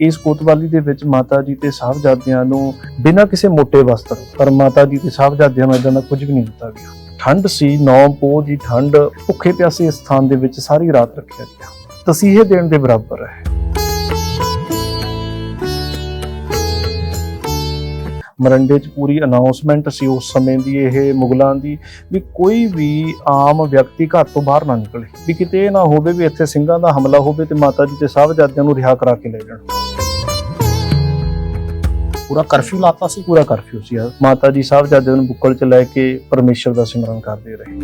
ਇਸ ਕੋਤਵਾਲੀ ਦੇ ਵਿੱਚ ਮਾਤਾ ਜੀ ਤੇ ਸਾਹਿਬਜ਼ਾਦਿਆਂ ਨੂੰ ਬਿਨਾਂ ਕਿਸੇ ਮੋਟੇ ਵਸਤਰ ਪਰ ਮਾਤਾ ਜੀ ਤੇ ਸਾਹਿਬਜ਼ਾਦਿਆਂ ਨੂੰ ਇਦਾਂ ਦਾ ਕੁਝ ਵੀ ਨਹੀਂ ਦਿੱਤਾ ਗਿਆ। ਠੰਡ ਸੀ, ਨੌ ਪੋਹ ਦੀ ਠੰਡ, ਭੁੱਖੇ ਪਿਆਸੇ ਸਥਾਨ ਦੇ ਵਿੱਚ ਸਾਰੀ ਰਾਤ ਰੱਖਿਆ ਗਿਆ। ਤਸੀਹੇ ਦੇਣ ਦੇ ਬਰਾਬਰ ਹੈ। ਮਰੰਡੇ 'ਚ ਪੂਰੀ ਅਨਾਉਂਸਮੈਂਟ ਸੀ ਉਸ ਸਮੇਂ ਦੀ ਇਹ ਮੁਗਲਾਂ ਦੀ ਵੀ ਕੋਈ ਵੀ ਆਮ ਵਿਅਕਤੀ ਘਰ ਤੋਂ ਬਾਹਰ ਨਾ ਨਿਕਲੇ। ਵੀ ਕਿਤੇ ਇਹ ਨਾ ਹੋਵੇ ਵੀ ਇੱਥੇ ਸਿੰਘਾਂ ਦਾ ਹਮਲਾ ਹੋਵੇ ਤੇ ਮਾਤਾ ਜੀ ਤੇ ਸਾਹਿਬਜ਼ਾਦਿਆਂ ਨੂੰ ਰਿਹਾ ਕਰਾ ਕੇ ਲੈ ਜਾਣ। ਪੂਰਾ ਕਰਫਿਊ ਲਾਤਾ ਸੀ, ਪੂਰਾ ਕਰਫਿਊ ਸੀ ਮਾਤਾ ਜੀ ਸਾਹਿਬਜ਼ਾਦਿਆਂ ਨੂੰ ਬੁੱਕਲ 'ਚ ਲੈ ਕੇ ਪਰਮੇਸ਼ਰ ਦਾ ਸਿਮਰਨ ਕਰਦੇ ਰਹੇ।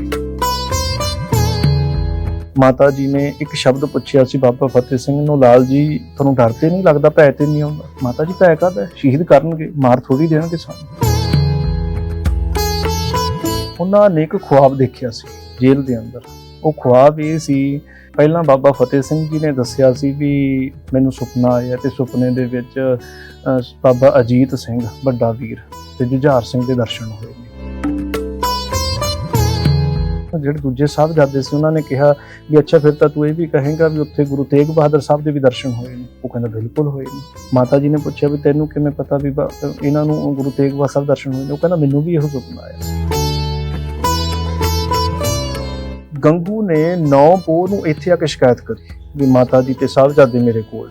ਮਾਤਾ ਜੀ ਨੇ ਇੱਕ ਸ਼ਬਦ ਪੁੱਛਿਆ ਸੀ, ਬਾਬਾ ਫਤਿਹ ਸਿੰਘ ਨੂੰ, ਲਾਲ ਜੀ, ਤੁਹਾਨੂੰ ਡਰ ਤੇ ਨਹੀਂ ਲੱਗਦਾ, ਭੈ ਤੇ ਨਹੀਂ ਆਉਂਦਾ? ਮਾਤਾ ਜੀ, ਭੈ ਕਾਹਦਾ ਸ਼ਹੀਦ ਕਰਨਗੇ, ਮਾਰ ਥੋੜੀ ਦੇਣਗੇ ਸਾਨੂੰ। ਉਹਨਾਂ ਨੇ ਇੱਕ ਖੁਆਬ ਦੇਖਿਆ ਸੀ, ਜੇਲ੍ਹ ਦੇ ਅੰਦਰ। ਉਹ ਖੁਆਬ ਇਹ ਸੀ। ਪਹਿਲਾਂ ਬਾਬਾ ਫਤਿਹ ਸਿੰਘ ਜੀ ਨੇ ਦੱਸਿਆ ਸੀ ਵੀ ਮੈਨੂੰ ਸੁਪਨਾ ਆਇਆ ਤੇ ਸੁਪਨੇ ਦੇ ਵਿੱਚ ਬਾਬਾ ਅਜੀਤ ਸਿੰਘ, ਵੱਡਾ ਵੀਰ ਤੇ ਜੁਝਾਰ ਸਿੰਘ ਦੇ ਦਰਸ਼ਨ ਹੋਏ ਨੇ। ਜਿਹੜੇ ਦੂਜੇ ਸਾਹਿਬਜ਼ਾਦੇ ਸੀ, ਉਹਨਾਂ ਨੇ ਕਿਹਾ ਵੀ ਅੱਛਾ ਫਿਰ ਤਾਂ ਤੂੰ ਇਹ ਵੀ ਕਹੇਂਗਾ ਵੀ ਉੱਥੇ ਗੁਰੂ ਤੇਗ ਬਹਾਦਰ ਸਾਹਿਬ ਦੇ ਵੀ ਦਰਸ਼ਨ ਹੋਏ ਨੇ। ਉਹ ਕਹਿੰਦਾ ਬਿਲਕੁਲ ਹੋਏ ਨੇ। ਮਾਤਾ ਜੀ ਨੇ ਪੁੱਛਿਆ ਵੀ ਤੈਨੂੰ ਕਿਵੇਂ ਪਤਾ ਵੀ ਬਾ- ਇਹਨਾਂ ਨੂੰ ਗੁਰੂ ਤੇਗ ਬਹਾਦਰ ਸਾਹਿਬ ਦਰਸ਼ਨ ਹੋਏ ਨੇ? ਉਹ ਕਹਿੰਦਾ ਮੈਨੂੰ ਵੀ ਇਹੋ ਸੁਪਨਾ ਆਇਆ ਗੰਗੂ ਨੇ 9 ਪੋਹ ਨੂੰ ਇੱਥੇ ਆ ਕੇ ਸ਼ਿਕਾਇਤ ਕਰੀ ਵੀ ਮਾਤਾ ਜੀ ਤੇ ਸਾਹਿਬਜ਼ਾਦੇ ਮੇਰੇ ਕੋਲ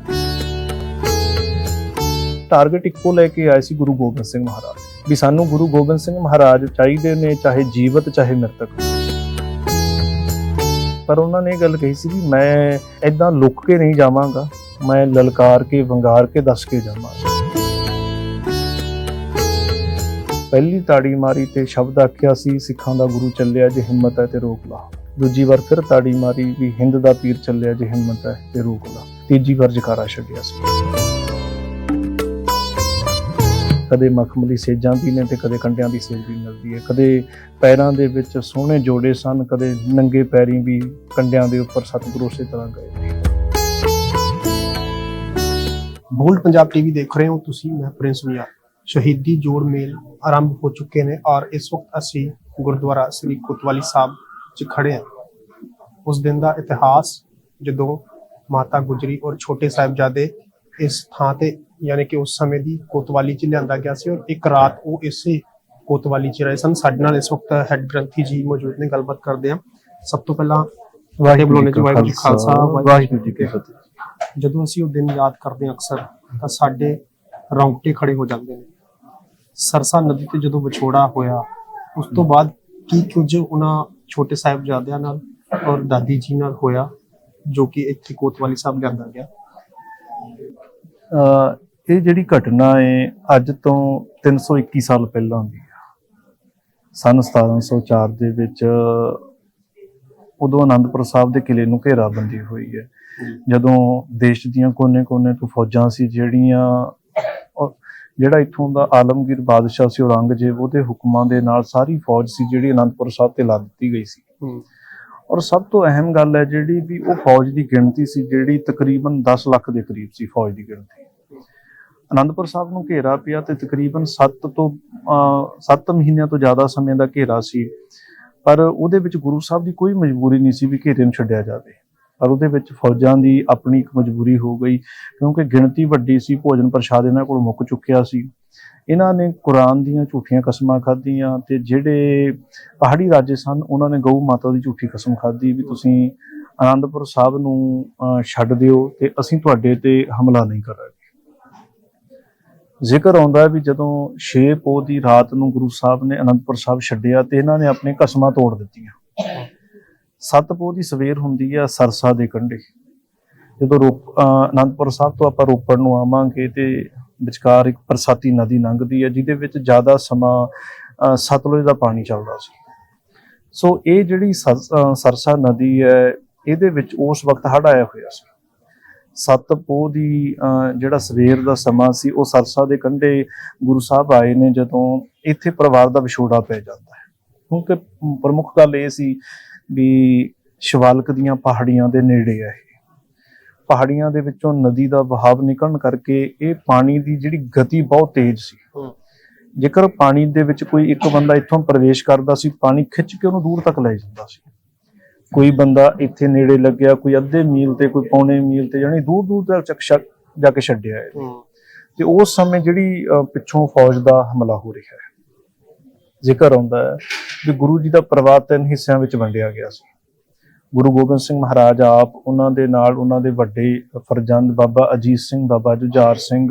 ਟਾਰਗੇਟ ਇੱਕੋ ਲੈ ਕੇ ਆਏ ਸੀ ਗੁਰੂ ਗੋਬਿੰਦ ਸਿੰਘ ਮਹਾਰਾਜ ਵੀ ਸਾਨੂੰ ਗੁਰੂ ਗੋਬਿੰਦ ਸਿੰਘ ਮਹਾਰਾਜ ਚਾਹੀਦੇ ਨੇ, ਚਾਹੇ ਜੀਵਤ, ਚਾਹੇ ਮ੍ਰਿਤਕ। ਪਰ ਉਹਨਾਂ ਨੇ ਇਹ ਗੱਲ ਕਹੀ ਸੀ ਵੀ ਮੈਂ ਐਦਾਂ ਲੁੱਕ ਕੇ ਨਹੀਂ ਜਾਵਾਂਗਾ, ਮੈਂ ਲਲਕਾਰ ਕੇ, ਵੰਗਾਰ ਕੇ ਦੱਸ ਕੇ ਜਾਵਾਂਗਾ। ਪਹਿਲੀ ਤਾੜੀ ਮਾਰੀ ਤੇ ਸ਼ਬਦ ਆਖਿਆ ਸੀ, ਸਿੱਖਾਂ ਦਾ ਗੁਰੂ ਚੱਲਿਆ ਜੇ ਹਿੰਮਤ ਹੈ ਤੇ ਰੋਕ ਲਾ। ਦੂਜੀ ਵਾਰ ਫਿਰ ਤਾੜੀ ਮਾਰੀ ਵੀ ਹਿੰਦ ਦਾ ਪੀਰ ਚੱਲਿਆ ਜੇ ਹਿੰਮਤ ਹੈ ਤੇ ਰੋਕ ਲਾ ਤੀਜੀ ਵਾਰ ਜਕਾਰਾ ਛੱਡਿਆ ਸੀ। ਕਦੇ ਮਖਮਲੀ ਸੇਜਾਂ ਵੀ ਨੇ ਤੇ ਕਦੇ ਕੰਡਿਆਂ ਦੀ ਸੇਜ ਵੀ ਮਿਲਦੀ ਹੈ। ਕਦੇ ਪੈਰਾਂ ਦੇ ਵਿੱਚ ਸੋਹਣੇ ਜੋੜੇ ਸਨ, ਕਦੇ ਨੰਗੇ ਪੈਰੀ ਵੀ ਕੰਡਿਆਂ ਦੇ ਉੱਪਰ ਸਤਿਗੁਰੂ ਉਸੇ ਤਰ੍ਹਾਂ ਗਏ। ਬੋਲਡ ਪੰਜਾਬ ਟੀਵੀ ਦੇਖ ਰਹੇ ਹੋ ਤੁਸੀਂ, ਮੈਂ ਪ੍ਰਿੰਸ ਮਿਆ। ਸ਼ਹੀਦੀ ਜੋੜ ਮੇਲ ਆਰੰਭ ਹੋ ਚੁੱਕੇ ਨੇ ਔਰ ਇਸ ਵਕਤ ਅਸੀਂ ਗੁਰਦੁਆਰਾ ਸ੍ਰੀ ਕੋਤਵਾਲੀ ਸਾਹਿਬ 'ਚ ਖੜੇ ਹਾਂ ਉਸ ਦਿਨ ਦਾ ਇਤਿਹਾਸ ਜਦੋਂ ਮਾਤਾ ਗੁਜਰੀ ਔਰ ਛੋਟੇ ਸਾਹਿਬਜ਼ਾਦੇ ਇਸ ਥਾਂ ਤੇ ਯਾਨੀ ਕਿ ਉਸ ਸਮੇਂ ਦੀ ਕੋਤਵਾਲੀ 'ਚ ਲਿਆਂਦਾ ਗਿਆ ਸੀ ਔਰ ਇੱਕ ਰਾਤ ਉਹ ਇਸੇ ਕੋਤਵਾਲੀ 'ਚ ਰਹੇ ਸਨ। ਸਾਡੇ ਨਾਲ ਇਸ ਵਕਤ ਹੈਡ ਗ੍ਰੰਥੀ ਜੀ ਮੌਜੂਦ ਨੇ ਗੱਲਬਾਤ ਕਰਦੇ ਹਾਂ। ਸਭ ਤੋਂ ਪਹਿਲਾਂ ਵਾਹਿਗੁਰੂ ਜੀ ਵਾਹਿਗੁਰੂ ਜੀ ਖਾਲਸਾ ਵਾਹਿਗੁਰੂ ਜੀ ਕੀ ਫਤਿਹ। ਜਦੋਂ ਅਸੀਂ ਉਹ ਦਿਨ ਯਾਦ ਕਰਦੇ ਹਾਂ ਅਕਸਰ ਤਾਂ ਸਾਡੇ ਰੌਂਗਟੇ ਖੜੇ ਹੋ ਜਾਂਦੇ ਨੇ। ਸਰਸਾ ਨਦੀ ਤੇ ਜਦੋਂ ਵਿਛੋੜਾ ਹੋਇਆ ਉਸ ਤੋਂ ਬਾਅਦ ਕੀ ਕੁਝ ਉਹਨਾਂ ਛੋਟੇ ਸਾਹਿਬਜ਼ਾਦਿਆਂ ਨਾਲ ਔਰ ਦਾਦੀ ਜੀ ਨਾਲ ਹੋਇਆ ਜੋ ਕਿ ਇੱਥੇ ਕੋਤਵਾਲੀ ਸਾਹਿਬ ਲਿਆਂਦਾ ਗਿਆ। ਇਹ ਜਿਹੜੀ ਘਟਨਾ ਹੈ ਅੱਜ ਤੋਂ 321 ਸਾਲ ਪਹਿਲਾਂ ਦੀ ਸਨ 1704 ਦੇ ਵਿੱਚ ਉਦੋਂ ਅਨੰਦਪੁਰ ਸਾਹਿਬ ਦੇ ਕਿਲੇ ਨੂੰ ਘੇਰਾਬੰਦੀ ਹੋਈ ਹੈ। ਜਦੋਂ ਦੇਸ਼ ਦੀਆਂ ਕੋਨੇ-ਕੋਨੇ ਤੋਂ ਫੌਜਾਂ ਸੀ ਜਿਹੜੀਆਂ ਜਿਹੜਾ ਇੱਥੋਂ ਦਾ ਆਲਮਗੀਰ ਬਾਦਸ਼ਾਹ ਸੀ ਔਰੰਗਜ਼ੇਬ ਉਹਦੇ ਹੁਕਮਾਂ ਦੇ ਨਾਲ ਸਾਰੀ ਫੌਜ ਸੀ ਜਿਹੜੀ ਅਨੰਦਪੁਰ ਸਾਹਿਬ ਤੇ ਲਾ ਦਿੱਤੀ ਗਈ ਸੀ। ਔਰ ਸਭ ਤੋਂ ਅਹਿਮ ਗੱਲ ਹੈ ਜਿਹੜੀ ਵੀ ਉਹ ਫੌਜ ਦੀ ਗਿਣਤੀ ਸੀ ਜਿਹੜੀ ਤਕਰੀਬਨ 10 ਲੱਖ ਦੇ ਕਰੀਬ ਸੀ ਫੌਜ ਦੀ ਗਿਣਤੀ। ਅਨੰਦਪੁਰ ਸਾਹਿਬ ਨੂੰ ਘੇਰਾ ਪਿਆ ਤੇ ਤਕਰੀਬਨ 7 ਤੋਂ 7 ਮਹੀਨਿਆਂ ਤੋਂ ਜ਼ਿਆਦਾ ਸਮੇਂ ਦਾ ਘੇਰਾ ਸੀ। ਪਰ ਉਹਦੇ ਵਿੱਚ ਗੁਰੂ ਸਾਹਿਬ ਦੀ ਕੋਈ ਮਜਬੂਰੀ ਨਹੀਂ ਸੀ ਵੀ ਘੇਰੇ ਨੂੰ ਛੱਡਿਆ ਜਾਵੇ। ਪਰ ਉਹਦੇ ਵਿੱਚ ਫੌਜਾਂ ਦੀ ਆਪਣੀ ਇੱਕ ਮਜਬੂਰੀ ਹੋ ਗਈ, ਕਿਉਂਕਿ ਗਿਣਤੀ ਵੱਡੀ ਸੀ, ਭੋਜਨ ਪ੍ਰਸ਼ਾਦ ਇਹਨਾਂ ਕੋਲ ਮੁੱਕ ਚੁੱਕਿਆ ਸੀ। ਇਹਨਾਂ ਨੇ ਕੁਰਾਨ ਦੀਆਂ ਝੂਠੀਆਂ ਕਸਮਾਂ ਖਾਧੀਆਂ ਤੇ ਜਿਹੜੇ ਪਹਾੜੀ ਰਾਜੇ ਸਨ, ਉਹਨਾਂ ਨੇ ਗਊ ਮਾਤਾ ਦੀ ਝੂਠੀ ਕਸਮ ਖਾਧੀ ਵੀ ਤੁਸੀਂ ਆਨੰਦਪੁਰ ਸਾਹਿਬ ਨੂੰ ਛੱਡ ਦਿਓ ਤੇ ਅਸੀਂ ਤੁਹਾਡੇ ਤੇ ਹਮਲਾ ਨਹੀਂ ਕਰਾਂਗੇ। ਜ਼ਿਕਰ ਆਉਂਦਾ ਵੀ ਜਦੋਂ 6 ਪੋਹ ਦੀ ਰਾਤ ਨੂੰ ਗੁਰੂ ਸਾਹਿਬ ਨੇ ਅਨੰਦਪੁਰ ਸਾਹਿਬ ਛੱਡਿਆ ਤੇ ਇਹਨਾਂ ਨੇ ਆਪਣੇ ਕਸਮਾਂ ਤੋੜ ਦਿੱਤੀਆਂ। ਸੱਤ ਪੋਹ ਦੀ ਸਵੇਰ ਹੁੰਦੀ ਆ ਸਰਸਾ ਦੇ ਕੰਢੇ। ਜਦੋਂ ਰੋਪ ਅਨੰਦਪੁਰ ਸਾਹਿਬ ਤੋਂ ਆਪਾਂ ਰੋਪੜ ਨੂੰ ਆਵਾਂਗੇ ਤੇ ਵਿਚਕਾਰ ਇੱਕ ਬਰਸਾਤੀ ਨਦੀ ਲੰਘਦੀ ਹੈ ਜਿਹਦੇ ਵਿੱਚ ਜ਼ਿਆਦਾ ਸਮਾਂ ਸਤਲੁਜ ਦਾ ਪਾਣੀ ਚੱਲਦਾ ਸੀ। ਸੋ ਇਹ ਜਿਹੜੀ ਸਰ- ਸਰਸਾ ਨਦੀ ਹੈ, ਇਹਦੇ ਵਿੱਚ ਉਸ ਵਕਤ ਹੜ ਆਇਆ ਹੋਇਆ ਸੀ। ਸੱਤ ਪੋਹ ਦੀ ਜਿਹੜਾ ਸਵੇਰ ਦਾ ਸਮਾਂ ਸੀ, ਉਹ ਸਰਸਾ ਦੇ ਕੰਢੇ ਗੁਰੂ ਸਾਹਿਬ ਆਏ ਨੇ ਜਦੋਂ ਇੱਥੇ ਪਰਿਵਾਰ ਦਾ ਵਿਛੋੜਾ ਪੈ ਜਾਂਦਾ ਹੈ। ਕਿਉਂਕਿ ਪ੍ਰਮੁੱਖ ਗੱਲ ਇਹ ਸੀ ਵੀ ਸ਼ਿਵਾਲਕ ਦੀਆਂ ਪਹਾੜੀਆਂ ਦੇ ਨੇੜੇ ਹੈ ਇਹ। ਪਹਾੜੀਆਂ ਦੇ ਵਿੱਚੋਂ ਨਦੀ ਦਾ ਵਹਾਵ ਨਿਕਲਣ ਕਰਕੇ ਇਹ ਪਾਣੀ ਦੀ ਜਿਹੜੀ ਗਤੀ ਬਹੁਤ ਤੇਜ਼ ਸੀ। ਜੇਕਰ ਪਾਣੀ ਦੇ ਵਿੱਚ ਕੋਈ ਇੱਕ ਬੰਦਾ ਇੱਥੋਂ ਪ੍ਰਵੇਸ਼ ਕਰਦਾ ਸੀ ਪਾਣੀ ਖਿੱਚ ਕੇ ਉਹਨੂੰ ਦੂਰ ਤੱਕ ਲੈ ਜਾਂਦਾ ਸੀ। ਕੋਈ ਬੰਦਾ ਇੱਥੇ ਨੇੜੇ ਲੱਗਿਆ ਕੋਈ ਅੱਧੇ ਮੀਲ ਤੇ ਕੋਈ ਪੌਣੇ ਮੀਲ ਤੇ ਯਾਨੀ ਦੂਰ ਦੂਰ ਤੱਕ ਚੱਕ- ਜਾ ਕੇ ਛੱਡਿਆ ਤੇ ਉਸ ਸਮੇਂ ਜਿਹੜੀ ਪਿੱਛੋਂ ਫੌਜ ਦਾ ਹਮਲਾ ਹੋ ਰਿਹਾ ਹੈ। ਜ਼ਿਕਰ ਆਉਂਦਾ ਹੈ ਵੀ ਗੁਰੂ ਜੀ ਦਾ ਪਰਿਵਾਰ ਤਿੰਨ ਹਿੱਸਿਆਂ ਵਿੱਚ ਵੰਡਿਆ ਗਿਆ ਸੀ। ਗੁਰੂ ਗੋਬਿੰਦ ਸਿੰਘ ਮਹਾਰਾਜ ਆਪ ਉਹਨਾਂ ਦੇ ਨਾਲ ਉਹਨਾਂ ਦੇ ਵੱਡੇ ਫਰਜ਼ੰਦ ਬਾਬਾ ਅਜੀਤ ਸਿੰਘ, ਬਾਬਾ ਜੁਝਾਰ ਸਿੰਘ,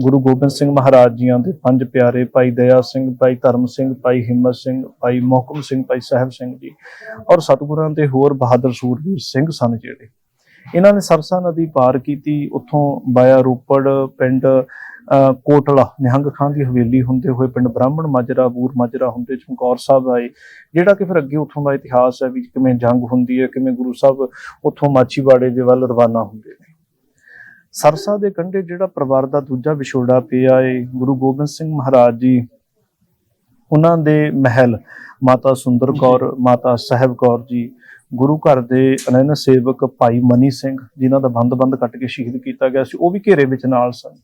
ਗੁਰੂ ਗੋਬਿੰਦ ਸਿੰਘ ਮਹਾਰਾਜ ਜੀਆਂ ਦੇ ਪੰਜ ਪਿਆਰੇ ਭਾਈ ਦਇਆ ਸਿੰਘ, ਭਾਈ ਧਰਮ ਸਿੰਘ, ਭਾਈ ਹਿੰਮਤ ਸਿੰਘ, ਭਾਈ ਮੋਹਕਮ ਸਿੰਘ, ਭਾਈ ਸਾਹਿਬ ਸਿੰਘ ਜੀ ਔਰ ਸਤਿਗੁਰਾਂ ਦੇ ਹੋਰ ਬਹਾਦਰ ਸੂਰਵੀਰ ਸਿੰਘ ਸਨ ਜਿਹੜੇ। ਇਹਨਾਂ ਨੇ ਸਰਸਾ ਨਦੀ ਪਾਰ ਕੀਤੀ, ਉੱਥੋਂ ਬਾਇਆ ਰੋਪੜ ਪਿੰਡ ਕੋਟਲਾ, ਨਿਹੰਗ ਖਾਂ ਦੀ ਹਵੇਲੀ ਹੁੰਦੇ ਹੋਏ ਪਿੰਡ ਬ੍ਰਾਹਮਣ ਮਾਜਰਾ, ਬੂਰ ਮਾਜਰਾ ਹੁੰਦੇ ਚਮਕੌਰ ਸਾਹਿਬ ਆਏ। ਜਿਹੜਾ ਕਿ ਫਿਰ ਅੱਗੇ ਉੱਥੋਂ ਦਾ ਇਤਿਹਾਸ ਹੈ ਵੀ ਕਿਵੇਂ ਜੰਗ ਹੁੰਦੀ ਹੈ, ਕਿਵੇਂ ਗੁਰੂ ਸਾਹਿਬ ਉੱਥੋਂ ਮਾਚੀਵਾੜੇ ਦੇ ਵੱਲ ਰਵਾਨਾ ਹੁੰਦੇ ਨੇ। ਸਰਸਾ ਦੇ ਕੰਢੇ ਜਿਹੜਾ ਪਰਿਵਾਰ ਦਾ ਦੂਜਾ ਵਿਛੋੜਾ ਪਿਆ ਏ, ਗੁਰੂ ਗੋਬਿੰਦ ਸਿੰਘ ਮਹਾਰਾਜ ਜੀ, ਉਹਨਾਂ ਦੇ ਮਹਿਲ ਮਾਤਾ ਸੁੰਦਰ ਕੌਰ, ਮਾਤਾ ਸਾਹਿਬ ਕੌਰ ਜੀ, ਗੁਰੂ ਘਰ ਦੇ ਅਨੰਨ ਸੇਵਕ ਭਾਈ ਮਨੀ ਸਿੰਘ, ਜਿਨ੍ਹਾਂ ਦਾ ਬੰਦ-ਬੰਦ ਕੱਟ ਕੇ ਸ਼ਹੀਦ ਕੀਤਾ ਗਿਆ ਸੀ, ਉਹ ਵੀ ਘੇਰੇ ਵਿੱਚ ਨਾਲ ਸਨ।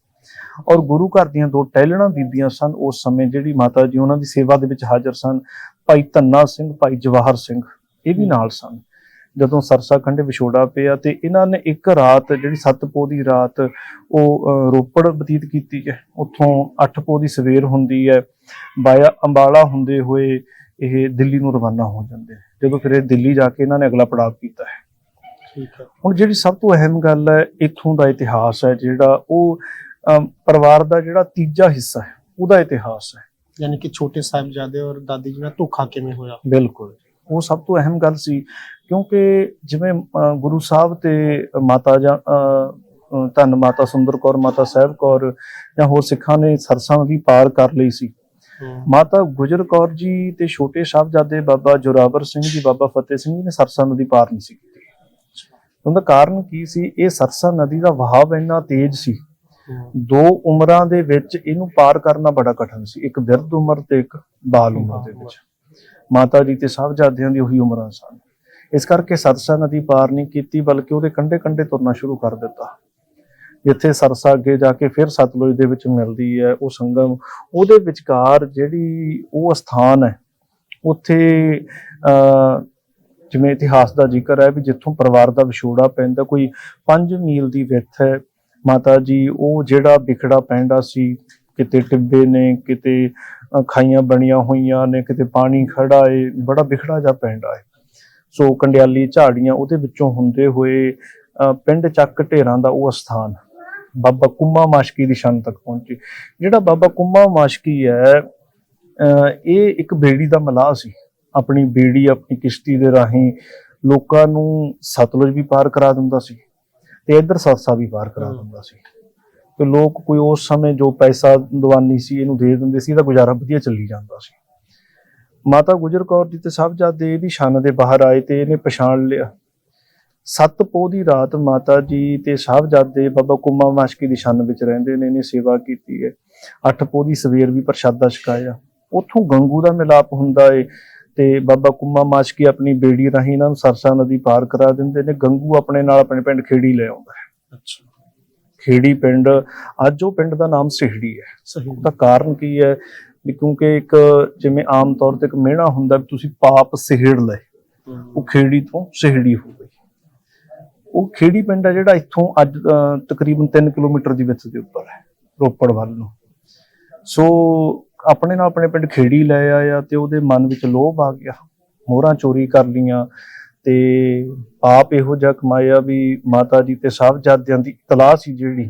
ਔਰ ਗੁਰੂ ਘਰ ਦੀਆਂ ਦੋ ਟਹਿਲਣਾ ਬੀਬੀਆਂ ਸਨ ਉਸ ਸਮੇਂ ਜਿਹੜੀ ਮਾਤਾ ਜੀ ਉਹਨਾਂ ਦੀ ਸੇਵਾ ਦੇ ਵਿੱਚ ਹਾਜ਼ਰ ਸਨ ਭਾਈ ਧੰਨਾ ਸਿੰਘ ਭਾਈ ਜਵਾਹਰ ਸਿੰਘ ਇਹ ਵੀ ਨਾਲ ਸਨ। ਜਦੋਂ ਸਰਸਾ ਖੰਡੇ ਵਿਛੋੜਾ ਪਿਆ ਤੇ ਇਹਨਾਂ ਨੇ ਇੱਕ ਰਾਤ ਜਿਹੜੀ ਸੱਤ ਪੋਹ ਦੀ ਰਾਤ ਉਹ ਰੋਪੜ ਬਤੀਤ ਕੀਤੀ ਹੈ। ਉੱਥੋਂ ਅੱਠ ਪੋਹ ਦੀ ਸਵੇਰ ਹੁੰਦੀ ਹੈ ਬਾਇਆ ਅੰਬਾਲਾ ਹੁੰਦੇ ਹੋਏ ਇਹ ਦਿੱਲੀ ਨੂੰ ਰਵਾਨਾ ਹੋ ਜਾਂਦੇ। ਜਦੋਂ ਫਿਰ ਇਹ ਦਿੱਲੀ ਜਾ ਕੇ ਇਹਨਾਂ ਨੇ ਅਗਲਾ ਪੜਾਅ ਕੀਤਾ ਹੈ। ਠੀਕ ਹੈ। ਹੁਣ ਜਿਹੜੀ ਸਭ ਤੋਂ ਅਹਿਮ ਗੱਲ ਹੈ ਇੱਥੋਂ ਦਾ ਇਤਿਹਾਸ ਹੈ ਜਿਹੜਾ ਉਹ ਪਰਿਵਾਰ ਦਾ ਜਿਹੜਾ ਤੀਜਾ ਹਿੱਸਾ ਹੈ ਉਹਦਾ ਇਤਿਹਾਸ ਹੈ। ਯਾਨੀ ਕਿ ਛੋਟੇ ਸਾਹਿਬਜ਼ਾਦੇ ਔਰ ਦਾਦੀ ਜੀ ਨਾਲ ਧੋਖਾ ਕਿਵੇਂ ਹੋਇਆ? ਬਿਲਕੁਲ। ਉਹ ਸਭ ਤੋਂ ਅਹਿਮ ਗੱਲ ਸੀ ਕਿਉਂਕਿ ਜਿਵੇਂ ਗੁਰੂ ਸਾਹਿਬ ਤੇ ਮਾਤਾ ਜਾਂ ਧੰਨ ਮਾਤਾ ਸੁੰਦਰ ਕੌਰ ਮਾਤਾ ਸਾਹਿਬ ਕੌਰ ਜਾਂ ਹੋਰ ਸਿੱਖਾਂ ਨੇ ਸਰਸਾਂ ਦੀ ਪਾਰ ਕਰ ਲਈ ਸੀ। ਮਾਤਾ ਗੁਜਰ ਕੌਰ ਜੀ ਤੇ ਛੋਟੇ ਸਾਹਿਬਜ਼ਾਦੇ ਬਾਬਾ ਜੋਰਾਵਰ ਸਿੰਘ ਜੀ ਬਾਬਾ ਫਤਿਹ ਸਿੰਘ ਜੀ ਨੇ ਸਰਸਾ ਨਦੀ ਪਾਰ ਨਹੀਂ ਸੀ ਕੀਤੀ। ਉਹਦਾ ਕਾਰਨ ਕੀ ਸੀ? ਇਹ ਸਰਸਾ ਨਦੀ ਦਾ ਵਹਾਅ ਇੰਨਾ ਤੇਜ਼ ਸੀ ਦੋ ਉਮਰਾਂ ਦੇ ਵਿੱਚ ਇਹਨੂੰ ਪਾਰ ਕਰਨਾ ਬੜਾ ਕਠਿਨ ਸੀ। ਇੱਕ ਬਿਰਧ ਉਮਰ ਤੇ ਇੱਕ ਬਾਲ ਉਮਰ ਦੇ ਵਿੱਚ। ਮਾਤਾ ਜੀ ਤੇ ਸਾਹਿਬਜ਼ਾਦਿਆਂ ਦੀ ਉਹੀ ਉਮਰਾਂ ਸਨ। ਇਸ ਕਰਕੇ ਸਰਸਾ ਨਦੀ ਪਾਰ ਨਹੀਂ ਕੀਤੀ ਬਲਕਿ ਉਹਦੇ ਕੰਢੇ ਕੰਢੇ ਤੁਰਨਾ ਸ਼ੁਰੂ ਕਰ ਦਿੱਤਾ। ਜਿੱਥੇ ਸਰਸਾ ਅੱਗੇ ਜਾ ਕੇ ਫਿਰ ਸਤਲੁਜ ਦੇ ਵਿੱਚ ਮਿਲਦੀ ਹੈ ਉਹ ਸੰਗਮ ਉਹਦੇ ਵਿਚਕਾਰ ਜਿਹੜੀ ਉਹ ਸਥਾਨ ਹੈ ਉੱਥੇ ਜਿਵੇਂ ਇਤਿਹਾਸ ਦਾ ਜ਼ਿਕਰ ਹੈ ਵੀ ਜਿੱਥੋਂ ਪਰਿਵਾਰ ਦਾ ਵਿਛੋੜਾ ਪੈਂਦਾ ਕੋਈ 5 ਮੀਲ ਦੀ ਵਿੱਥ ਹੈ ਮਾਤਾ ਜੀ, ਉਹ ਜਿਹੜਾ ਵਿਖੜਾ ਪੈਂਦਾ ਸੀ, ਕਿਤੇ ਟਿੱਬੇ ਨੇ, ਕਿਤੇ ਖਾਈਆਂ ਬਣੀਆਂ ਹੋਈਆਂ ਨੇ, ਕਿਤੇ ਪਾਣੀ ਖੜਾ ਏ, ਬੜਾ ਵਿਖੜਾ ਜਾ ਪੈਂਦਾ ਹੈ ਸੋ ਕੰਡਿਆਲੀ ਝਾੜੀਆਂ ਉਹਦੇ ਵਿੱਚੋਂ ਹੁੰਦੇ ਹੋਏ ਪਿੰਡ ਚੱਕ ਢੇਰਾਂ ਦਾ ਉਹ ਸਥਾਨ ਬਾਬਾ ਕੁੰਮਾ ਮਾਸ਼ਕੀ ਦੀ ਸ਼ਾਨ ਤੱਕ ਪਹੁੰਚੀ। ਜਿਹੜਾ ਬਾਬਾ ਕੁੰਮਾ ਮਾਸ਼ਕੀ ਹੈ ਇਹ ਇੱਕ ਬੇੜੀ ਦਾ ਮਲਾਹ ਸੀ। ਆਪਣੀ ਬੇੜੀ, ਆਪਣੀ ਕਿਸ਼ਤੀ ਦੇ ਰਾਹੀਂ ਲੋਕਾਂ ਨੂੰ ਸਤਲੁਜ ਵੀ ਪਾਰ ਕਰਾ ਦਿੰਦਾ ਸੀ। ਤੇ ਇੱਧਰ ਸਰਸਾ ਵੀ ਪਾਰ ਕਰਾ। ਦਿੰਦਾ ਸੀ ਤੇ ਲੋਕ ਕੋਈ ਉਸ ਸਮੇਂ ਜੋ ਪੈਸਾ ਦਵਾਨੀ ਸੀ ਇਹਨੂੰ ਦੇ ਦਿੰਦੇ ਸੀ ਇਹਦਾ ਗੁਜ਼ਾਰਾ ਵਧੀਆ ਚੱਲੀ ਜਾਂਦਾ ਸੀ। ਮਾਤਾ ਗੁਜਰ ਕੌਰ ਜੀ ਤੇ ਸਾਹਿਬਜ਼ਾਦੇ ਇਹਦੀ ਸ਼ਾਨ ਦੇ ਬਾਹਰ ਆਏ ਤੇ ਇਹਨੇ ਪਛਾਣ ਲਿਆ। ਸੱਤ ਪੋਹ ਦੀ ਰਾਤ ਮਾਤਾ ਜੀ ਤੇ ਸਾਹਿਬਜ਼ਾਦੇ ਬਾਬਾ ਕੁੰਮਾ ਮਾਸ਼ਕੀ ਦੀ ਸ਼ਾਨ ਵਿੱਚ ਰਹਿੰਦੇ ਨੇ ਇਹਨੇ ਸੇਵਾ ਕੀਤੀ ਹੈ। ਅੱਠ ਪੋਹ ਦੀ ਸਵੇਰ ਵੀ ਪ੍ਰਸ਼ਾਦਾ ਛਕਾਇਆ। ਉੱਥੋਂ ਗੰਗੂ ਦਾ ਮਿਲਾਪ ਹੁੰਦਾ ਏ। ਤੇ ਬਾਬਾ ਕੁੰਮਾ ਮਾਸ਼ਕੀ ਆਪਣੀ ਬੇੜੀ ਰਾਹੀਂ ਇਹਨਾਂ ਨੂੰ ਸਰਸਾ ਨਦੀ ਪਾਰ ਕਰਾ ਦਿੰਦੇ ਨੇ। ਗੰਗੂ ਆਪਣੇ ਨਾਲ ਆਪਣੇ ਪਿੰਡ ਖੇੜੀ ਲੈ ਆਉਂਦਾ ਹੈ। ਅੱਛਾ। ਖੇੜੀ ਪਿੰਡ ਅੱਜ ਉਹ ਪਿੰਡ ਦਾ ਨਾਮ ਸਿਹੜੀ ਹੈ। ਸਹੀ। ਉਹਦਾ ਕਾਰਨ ਕੀ ਹੈ? ਵੀ ਕਿਉਂਕਿ ਇੱਕ ਜਿਵੇਂ ਆਮ ਤੌਰ ਤੇ ਇੱਕ ਮਿਹਣਾ ਹੁੰਦਾ ਵੀ ਤੁਸੀਂ ਪਾਪ ਸਿਹੜ ਲਏ। ਉਹ ਖੇੜੀ ਤੋਂ ਸਿਹੜੀ ਹੋ ਗਈ। ਉਹ ਖੇੜੀ ਪਿੰਡ ਹੈ ਜਿਹੜਾ ਇੱਥੋਂ ਅੱਜ ਤਕਰੀਬਨ 3 ਕਿਲੋਮੀਟਰ ਦੀ ਵਿੱਥ ਦੇ ਉੱਪਰ ਹੈ ਰੋਪੜ ਵੱਲ ਨੂੰ। ਸੋ ਆਪਣੇ ਨਾਲ ਆਪਣੇ ਪਿੰਡ ਖੇੜੀ ਲੈ ਆਇਆ ਤੇ ਉਹਦੇ ਮਨ ਵਿੱਚ ਲੋਭ ਆ ਗਿਆ। ਮੋਹਰਾਂ ਚੋਰੀ ਕਰ ਲੀਆਂ ਤੇ ਆਪ ਇਹੋ ਜਿਹਾ ਕਮਾਇਆ ਵੀ ਮਾਤਾ ਜੀ ਤੇ ਸਾਹਿਬਜ਼ਾਦਿਆਂ ਦੀ ਤਲਾਸ਼ ਸੀ ਜਿਹੜੀ,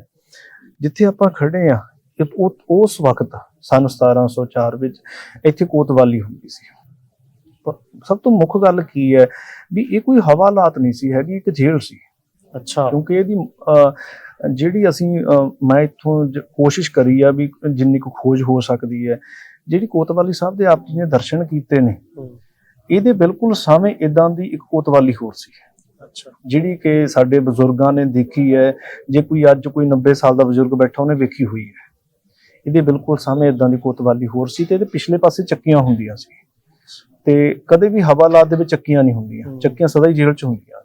ਜਿੱਥੇ ਆਪਾਂ ਖੜੇ ਆ ਉਹ, ਉਸ ਵਕਤ ਸਨ 1704 ਵਿੱਚ ਇੱਥੇ ਕੋਤਵਾਲੀ ਹੁੰਦੀ ਸੀ। ਪਰ ਸਭ ਤੋਂ ਮੁੱਖ ਗੱਲ ਕੀ ਹੈ ਵੀ ਇਹ ਕੋਈ ਹਵਾਲਾਤ ਨਹੀਂ ਸੀ, ਹੈਗੀ ਇੱਕ ਜੇਲ੍ਹ ਸੀ। ਅੱਛਾ। ਕਿਉਂਕਿ ਇਹਦੀ ਜਿਹੜੀ ਅਸੀਂ ਮੈਂ ਇੱਥੋਂ ਕੋਸ਼ਿਸ਼ ਕਰੀ ਆ ਵੀ ਜਿੰਨੀ ਕੁ ਖੋਜ ਹੋ ਸਕਦੀ ਹੈ ਜਿਹੜੀ ਕੋਤਵਾਲੀ ਸਾਹਿਬ ਦੇ ਆਪ ਜੀ ਨੇ ਦਰਸ਼ਨ ਕੀਤੇ ਨੇ ਇਹਦੇ ਬਿਲਕੁਲ ਸਾਹਮਣੇ ਇਦਾਂ ਦੀ ਇੱਕ ਕੋਤਵਾਲੀ ਹੋਰ ਸੀ। ਅੱਛਾ। ਜਿਹੜੀ ਕਿ ਸਾਡੇ ਬਜ਼ੁਰਗਾਂ ਨੇ ਦੇਖੀ ਹੈ ਜੇ ਕੋਈ ਅੱਜ ਕੋਈ 90 ਸਾਲ ਦਾ ਬਜ਼ੁਰਗ ਬੈਠਾ ਉਹਨੇ ਵੇਖੀ ਹੋਈ ਹੈ। ਇਹਦੇ ਬਿਲਕੁਲ ਸਾਹਮਣੇ ਇਦਾਂ ਦੀ ਕੋਤਵਾਲੀ ਹੋਰ ਸੀ ਤੇ ਇਹਦੇ ਪਿਛਲੇ ਪਾਸੇ ਚੱਕੀਆਂ ਹੁੰਦੀਆਂ ਸੀ। ਤੇ ਕਦੇ ਵੀ ਹਵਾਲਾਤ ਦੇ ਵਿੱਚ ਚੱਕੀਆਂ ਨਹੀਂ ਹੁੰਦੀਆਂ। ਚੱਕੀਆਂ ਸਦਾ ਹੀ ਜੇਲ੍ਹ 'ਚ ਹੁੰਦੀਆਂ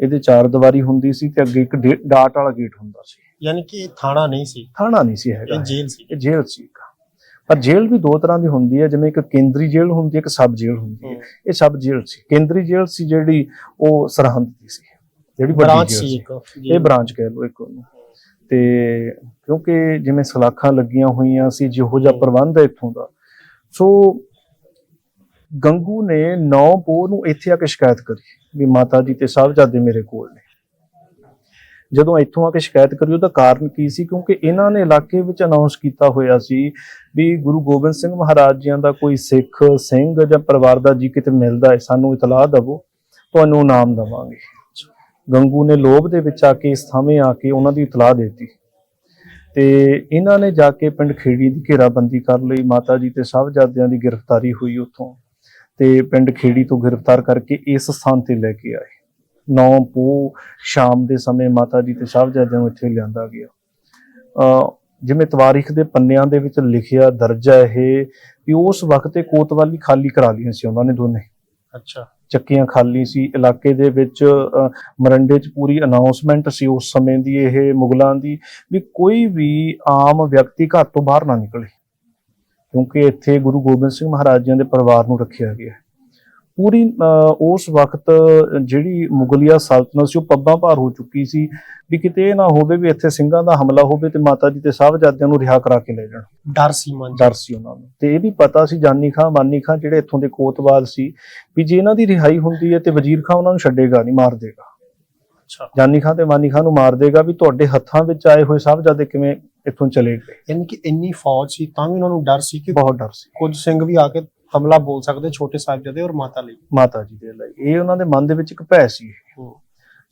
ਇਹਦੇ ਚਾਰ ਦੀਵਾਰੀ ਹੁੰਦੀ ਸੀ ਤੇ ਅੱਗੇ ਇੱਕ ਡੇ- ਡਾਟ ਵਾਲਾ ਗੇਟ ਹੁੰਦਾ ਸੀ। ਯਾਨੀ ਕਿ ਇਹ ਥਾਣਾ ਨਹੀਂ ਸੀ। ਥਾਣਾ ਨਹੀਂ ਸੀ ਹੈਗਾ ਇਹ ਜੇਲ੍ਹ ਸੀ। ਇਹ ਜੇਲ੍ਹ ਸੀ ਇੱਕ। ਪਰ ਜੇਲ੍ਹ ਵੀ ਦੋ ਤਰ੍ਹਾਂ ਦੀ ਹੁੰਦੀ ਹੈ ਜਿਵੇਂ ਇੱਕ ਕੇਂਦਰੀ ਜੇਲ੍ਹ ਹੁੰਦੀ ਹੈ ਇੱਕ ਸਬ ਜੇਲ੍ਹ ਹੁੰਦੀ ਹੈ। ਇਹ ਸਬ ਜੇਲ੍ਹ ਸੀ। ਕੇਂਦਰੀ ਜੇਲ੍ਹ ਸੀ ਜਿਹੜੀ ਉਹ ਸਰਹੰਦ ਦੀ ਸੀ। ਜਿਹੜੀ ਵੱਡੀ ਬ੍ਰਾਂਚ ਜੇਲ੍ਹ ਸੀ ਸੀ। ਇੱਕ ਇਹ ਬ੍ਰਾਂਚ ਕਹਿ ਲਓ ਇੱਕ ਉਹਨੂੰ। ਤੇ ਕਿਉਂਕਿ ਜਿਵੇਂ ਸਲਾਖਾਂ ਲੱਗੀਆਂ ਹੋਈਆਂ ਸੀ ਜਿਹੋ ਜਿਹਾ ਪ੍ਰਬੰਧ ਹੈ ਇੱਥੋਂ ਦਾ। ਸੋ ਗੰਗੂ ਨੇ 9 ਪੋਹ ਨੂੰ ਇੱਥੇ ਆ ਕੇ ਸ਼ਿਕਾਇਤ ਕਰੀ। ਵੀ ਮਾਤਾ ਜੀ ਤੇ ਸਾਹਿਬਜ਼ਾਦੇ ਮੇਰੇ ਕੋਲ ਨੇ। ਜਦੋਂ ਇੱਥੋਂ ਆ ਕੇ ਸ਼ਿਕਾਇਤ ਕਰੀ, ਉਹਦਾ ਕਾਰਨ ਕੀ ਸੀ? ਕਿਉਂਕਿ ਇਹਨਾਂ ਨੇ ਇਲਾਕੇ ਵਿੱਚ ਅਨਾਉਂਸ ਕੀਤਾ ਹੋਇਆ ਸੀ ਵੀ ਗੁਰੂ ਗੋਬਿੰਦ ਸਿੰਘ ਮਹਾਰਾਜ ਜੀਆਂ ਦਾ ਕੋਈ ਸਿੱਖ, ਸਿੰਘ ਜਾਂ ਪਰਿਵਾਰ ਦਾ ਜੀ ਕਿਤੇ ਮਿਲਦਾ ਹੈ, ਸਾਨੂੰ ਇਤਲਾਹ ਦਿਵੋ, ਤੁਹਾਨੂੰ ਇਨਾਮ ਦੇਵਾਂਗੇ। ਗੰਗੂ ਨੇ ਲੋਭ ਦੇ ਵਿੱਚ ਆ ਕੇ ਇਸ ਥਾਵੇਂ ਆ ਕੇ ਉਹਨਾਂ ਦੀ ਇਤਲਾਹ ਦੇ ਦਿੱਤੀ। ਤੇ ਇਹਨਾਂ ਨੇ ਜਾ ਕੇ ਪਿੰਡ ਖੇੜੀ ਦੀ ਘੇਰਾਬੰਦੀ ਕਰ ਲਈ। ਮਾਤਾ ਜੀ ਤੇ ਸਾਹਿਬਜ਼ਾਦਿਆਂ ਦੀ ਗ੍ਰਿਫਤਾਰੀ ਹੋਈ ਉੱਥੋਂ। ਤੇ ਪਿੰਡ ਖੇੜੀ ਤੋਂ ਗ੍ਰਿਫਤਾਰ ਕਰਕੇ ਇਸ ਸਥਾਨ ਤੇ ਲੈ ਕੇ ਆਏ। ਨੌ ਪੋ ਸ਼ਾਮ ਦੇ ਸਮੇਂ ਮਾਤਾ ਜੀ ਤੇ ਸਾਹਿਬਜ਼ਾਦਿਆਂ ਨੂੰ ਇੱਥੇ ਲਿਆਂਦਾ ਗਿਆ। ਅ ਜਿਵੇਂ ਤਵਾਰੀਖ ਦੇ ਪੰਨਿਆਂ ਦੇ ਵਿੱਚ ਲਿਖਿਆ ਦਰਜ ਇਹ ਵੀ ਉਸ ਵਕਤ ਇਹ ਕੋਤਵਾਲੀ ਖਾਲੀ ਕਰਾ ਲਈਆਂ ਸੀ ਉਹਨਾਂ ਨੇ ਦੋਨੇ। ਅੱਛਾ। ਚੱਕੀਆਂ ਖਾਲੀ ਸੀ। ਇਲਾਕੇ ਦੇ ਵਿੱਚ ਮਰੰਡੇ 'ਚ ਪੂਰੀ ਅਨਾਉਂਸਮੈਂਟ ਸੀ ਉਸ ਸਮੇਂ ਦੀ ਇਹ ਮੁਗਲਾਂ ਦੀ ਵੀ ਕੋਈ ਵੀ ਆਮ ਵਿਅਕਤੀ ਘਰ ਤੋਂ ਬਾਹਰ ਨਾ ਨਿਕਲੇ। ਕਿਉਂਕਿ ਇੱਥੇ ਗੁਰੂ ਗੋਬਿੰਦ ਸਿੰਘ ਮਹਾਰਾਜ ਜੀ ਦੇ ਪਰਿਵਾਰ ਨੂੰ ਰੱਖਿਆ ਗਿਆ ਹੈ। ਪੂਰੀ ਉਸ ਵਕਤ ਜਿਹੜੀ ਮੁਗਲਿਆ ਸਲਤਨਤ ਸੀ ਉਹ ਪੱਬਾਂ ਭਾਰ ਹੋ ਚੁੱਕੀ ਸੀ ਵੀ ਕਿਤੇ ਇਹ ਨਾ ਹੋਵੇ ਵੀ ਇੱਥੇ ਸਿੰਘਾਂ ਦਾ ਹਮਲਾ ਹੋਵੇ ਤੇ ਮਾਤਾ ਜੀ ਤੇ ਸਾਹਿਬਜ਼ਾਦਿਆਂ ਨੂੰ ਰਿਹਾ ਕਰਾ ਕੇ ਲੈ ਜਾਣ ਡਰ ਸੀ ਮਨ। ਡਰ ਸੀ ਉਹਨਾਂ ਨੂੰ ਤੇ ਇਹ ਵੀ ਪਤਾ ਸੀ ਜਾਨੀ ਖਾਂ ਮਾਨੀ ਖਾਂ ਜਿਹੜੇ ਇੱਥੋਂ ਦੇ ਕੋਤਵਾਲ ਸੀ ਵੀ ਜੇ ਇਹਨਾਂ ਦੀ ਰਿਹਾਈ ਹੁੰਦੀ ਹੈ ਤੇ ਵਜ਼ੀਰ ਖਾਂ ਉਹਨਾਂ ਨੂੰ ਛੱਡੇਗਾ ਨਹੀਂ ਮਾਰ ਦੇਗਾ ਅੱਛਾ। ਜਾਨੀ ਖਾਂ ਤੇ ਮਾਨੀ ਖਾਂ ਨੂੰ ਮਾਰ ਦੇਗਾ ਵੀ ਤੁਹਾਡੇ ਹੱਥਾਂ ਵਿੱਚ ਆਏ ਹੋਏ ਸਾਹਿਬਜ਼ਾਦੇ ਕਿਵੇਂ ਇੱਥੋਂ ਚਲੇ ਗਏ। ਯਾਨੀ ਕਿ ਇੰਨੀ ਫੌਜ ਸੀ ਤਾਂ ਵੀ ਉਹਨਾਂ ਨੂੰ ਡਰ ਸੀ ਕਿ ਬਹੁਤ ਡਰ ਸੀ। ਕੁਝ ਸਿੰਘ ਵੀ ਆ ਕੇ ਹਮਲਾ ਬੋਲ ਸਕਦੇ ਛੋਟੇ ਸਾਹਿਬਜ਼ਾਦੇ ਔਰ ਮਾਤਾ ਲਈ। ਮਾਤਾ ਜੀ ਦੇ ਲਈ। ਇਹ ਉਹਨਾਂ ਦੇ ਮਨ ਦੇ ਵਿੱਚ ਇੱਕ ਭੈ ਸੀ।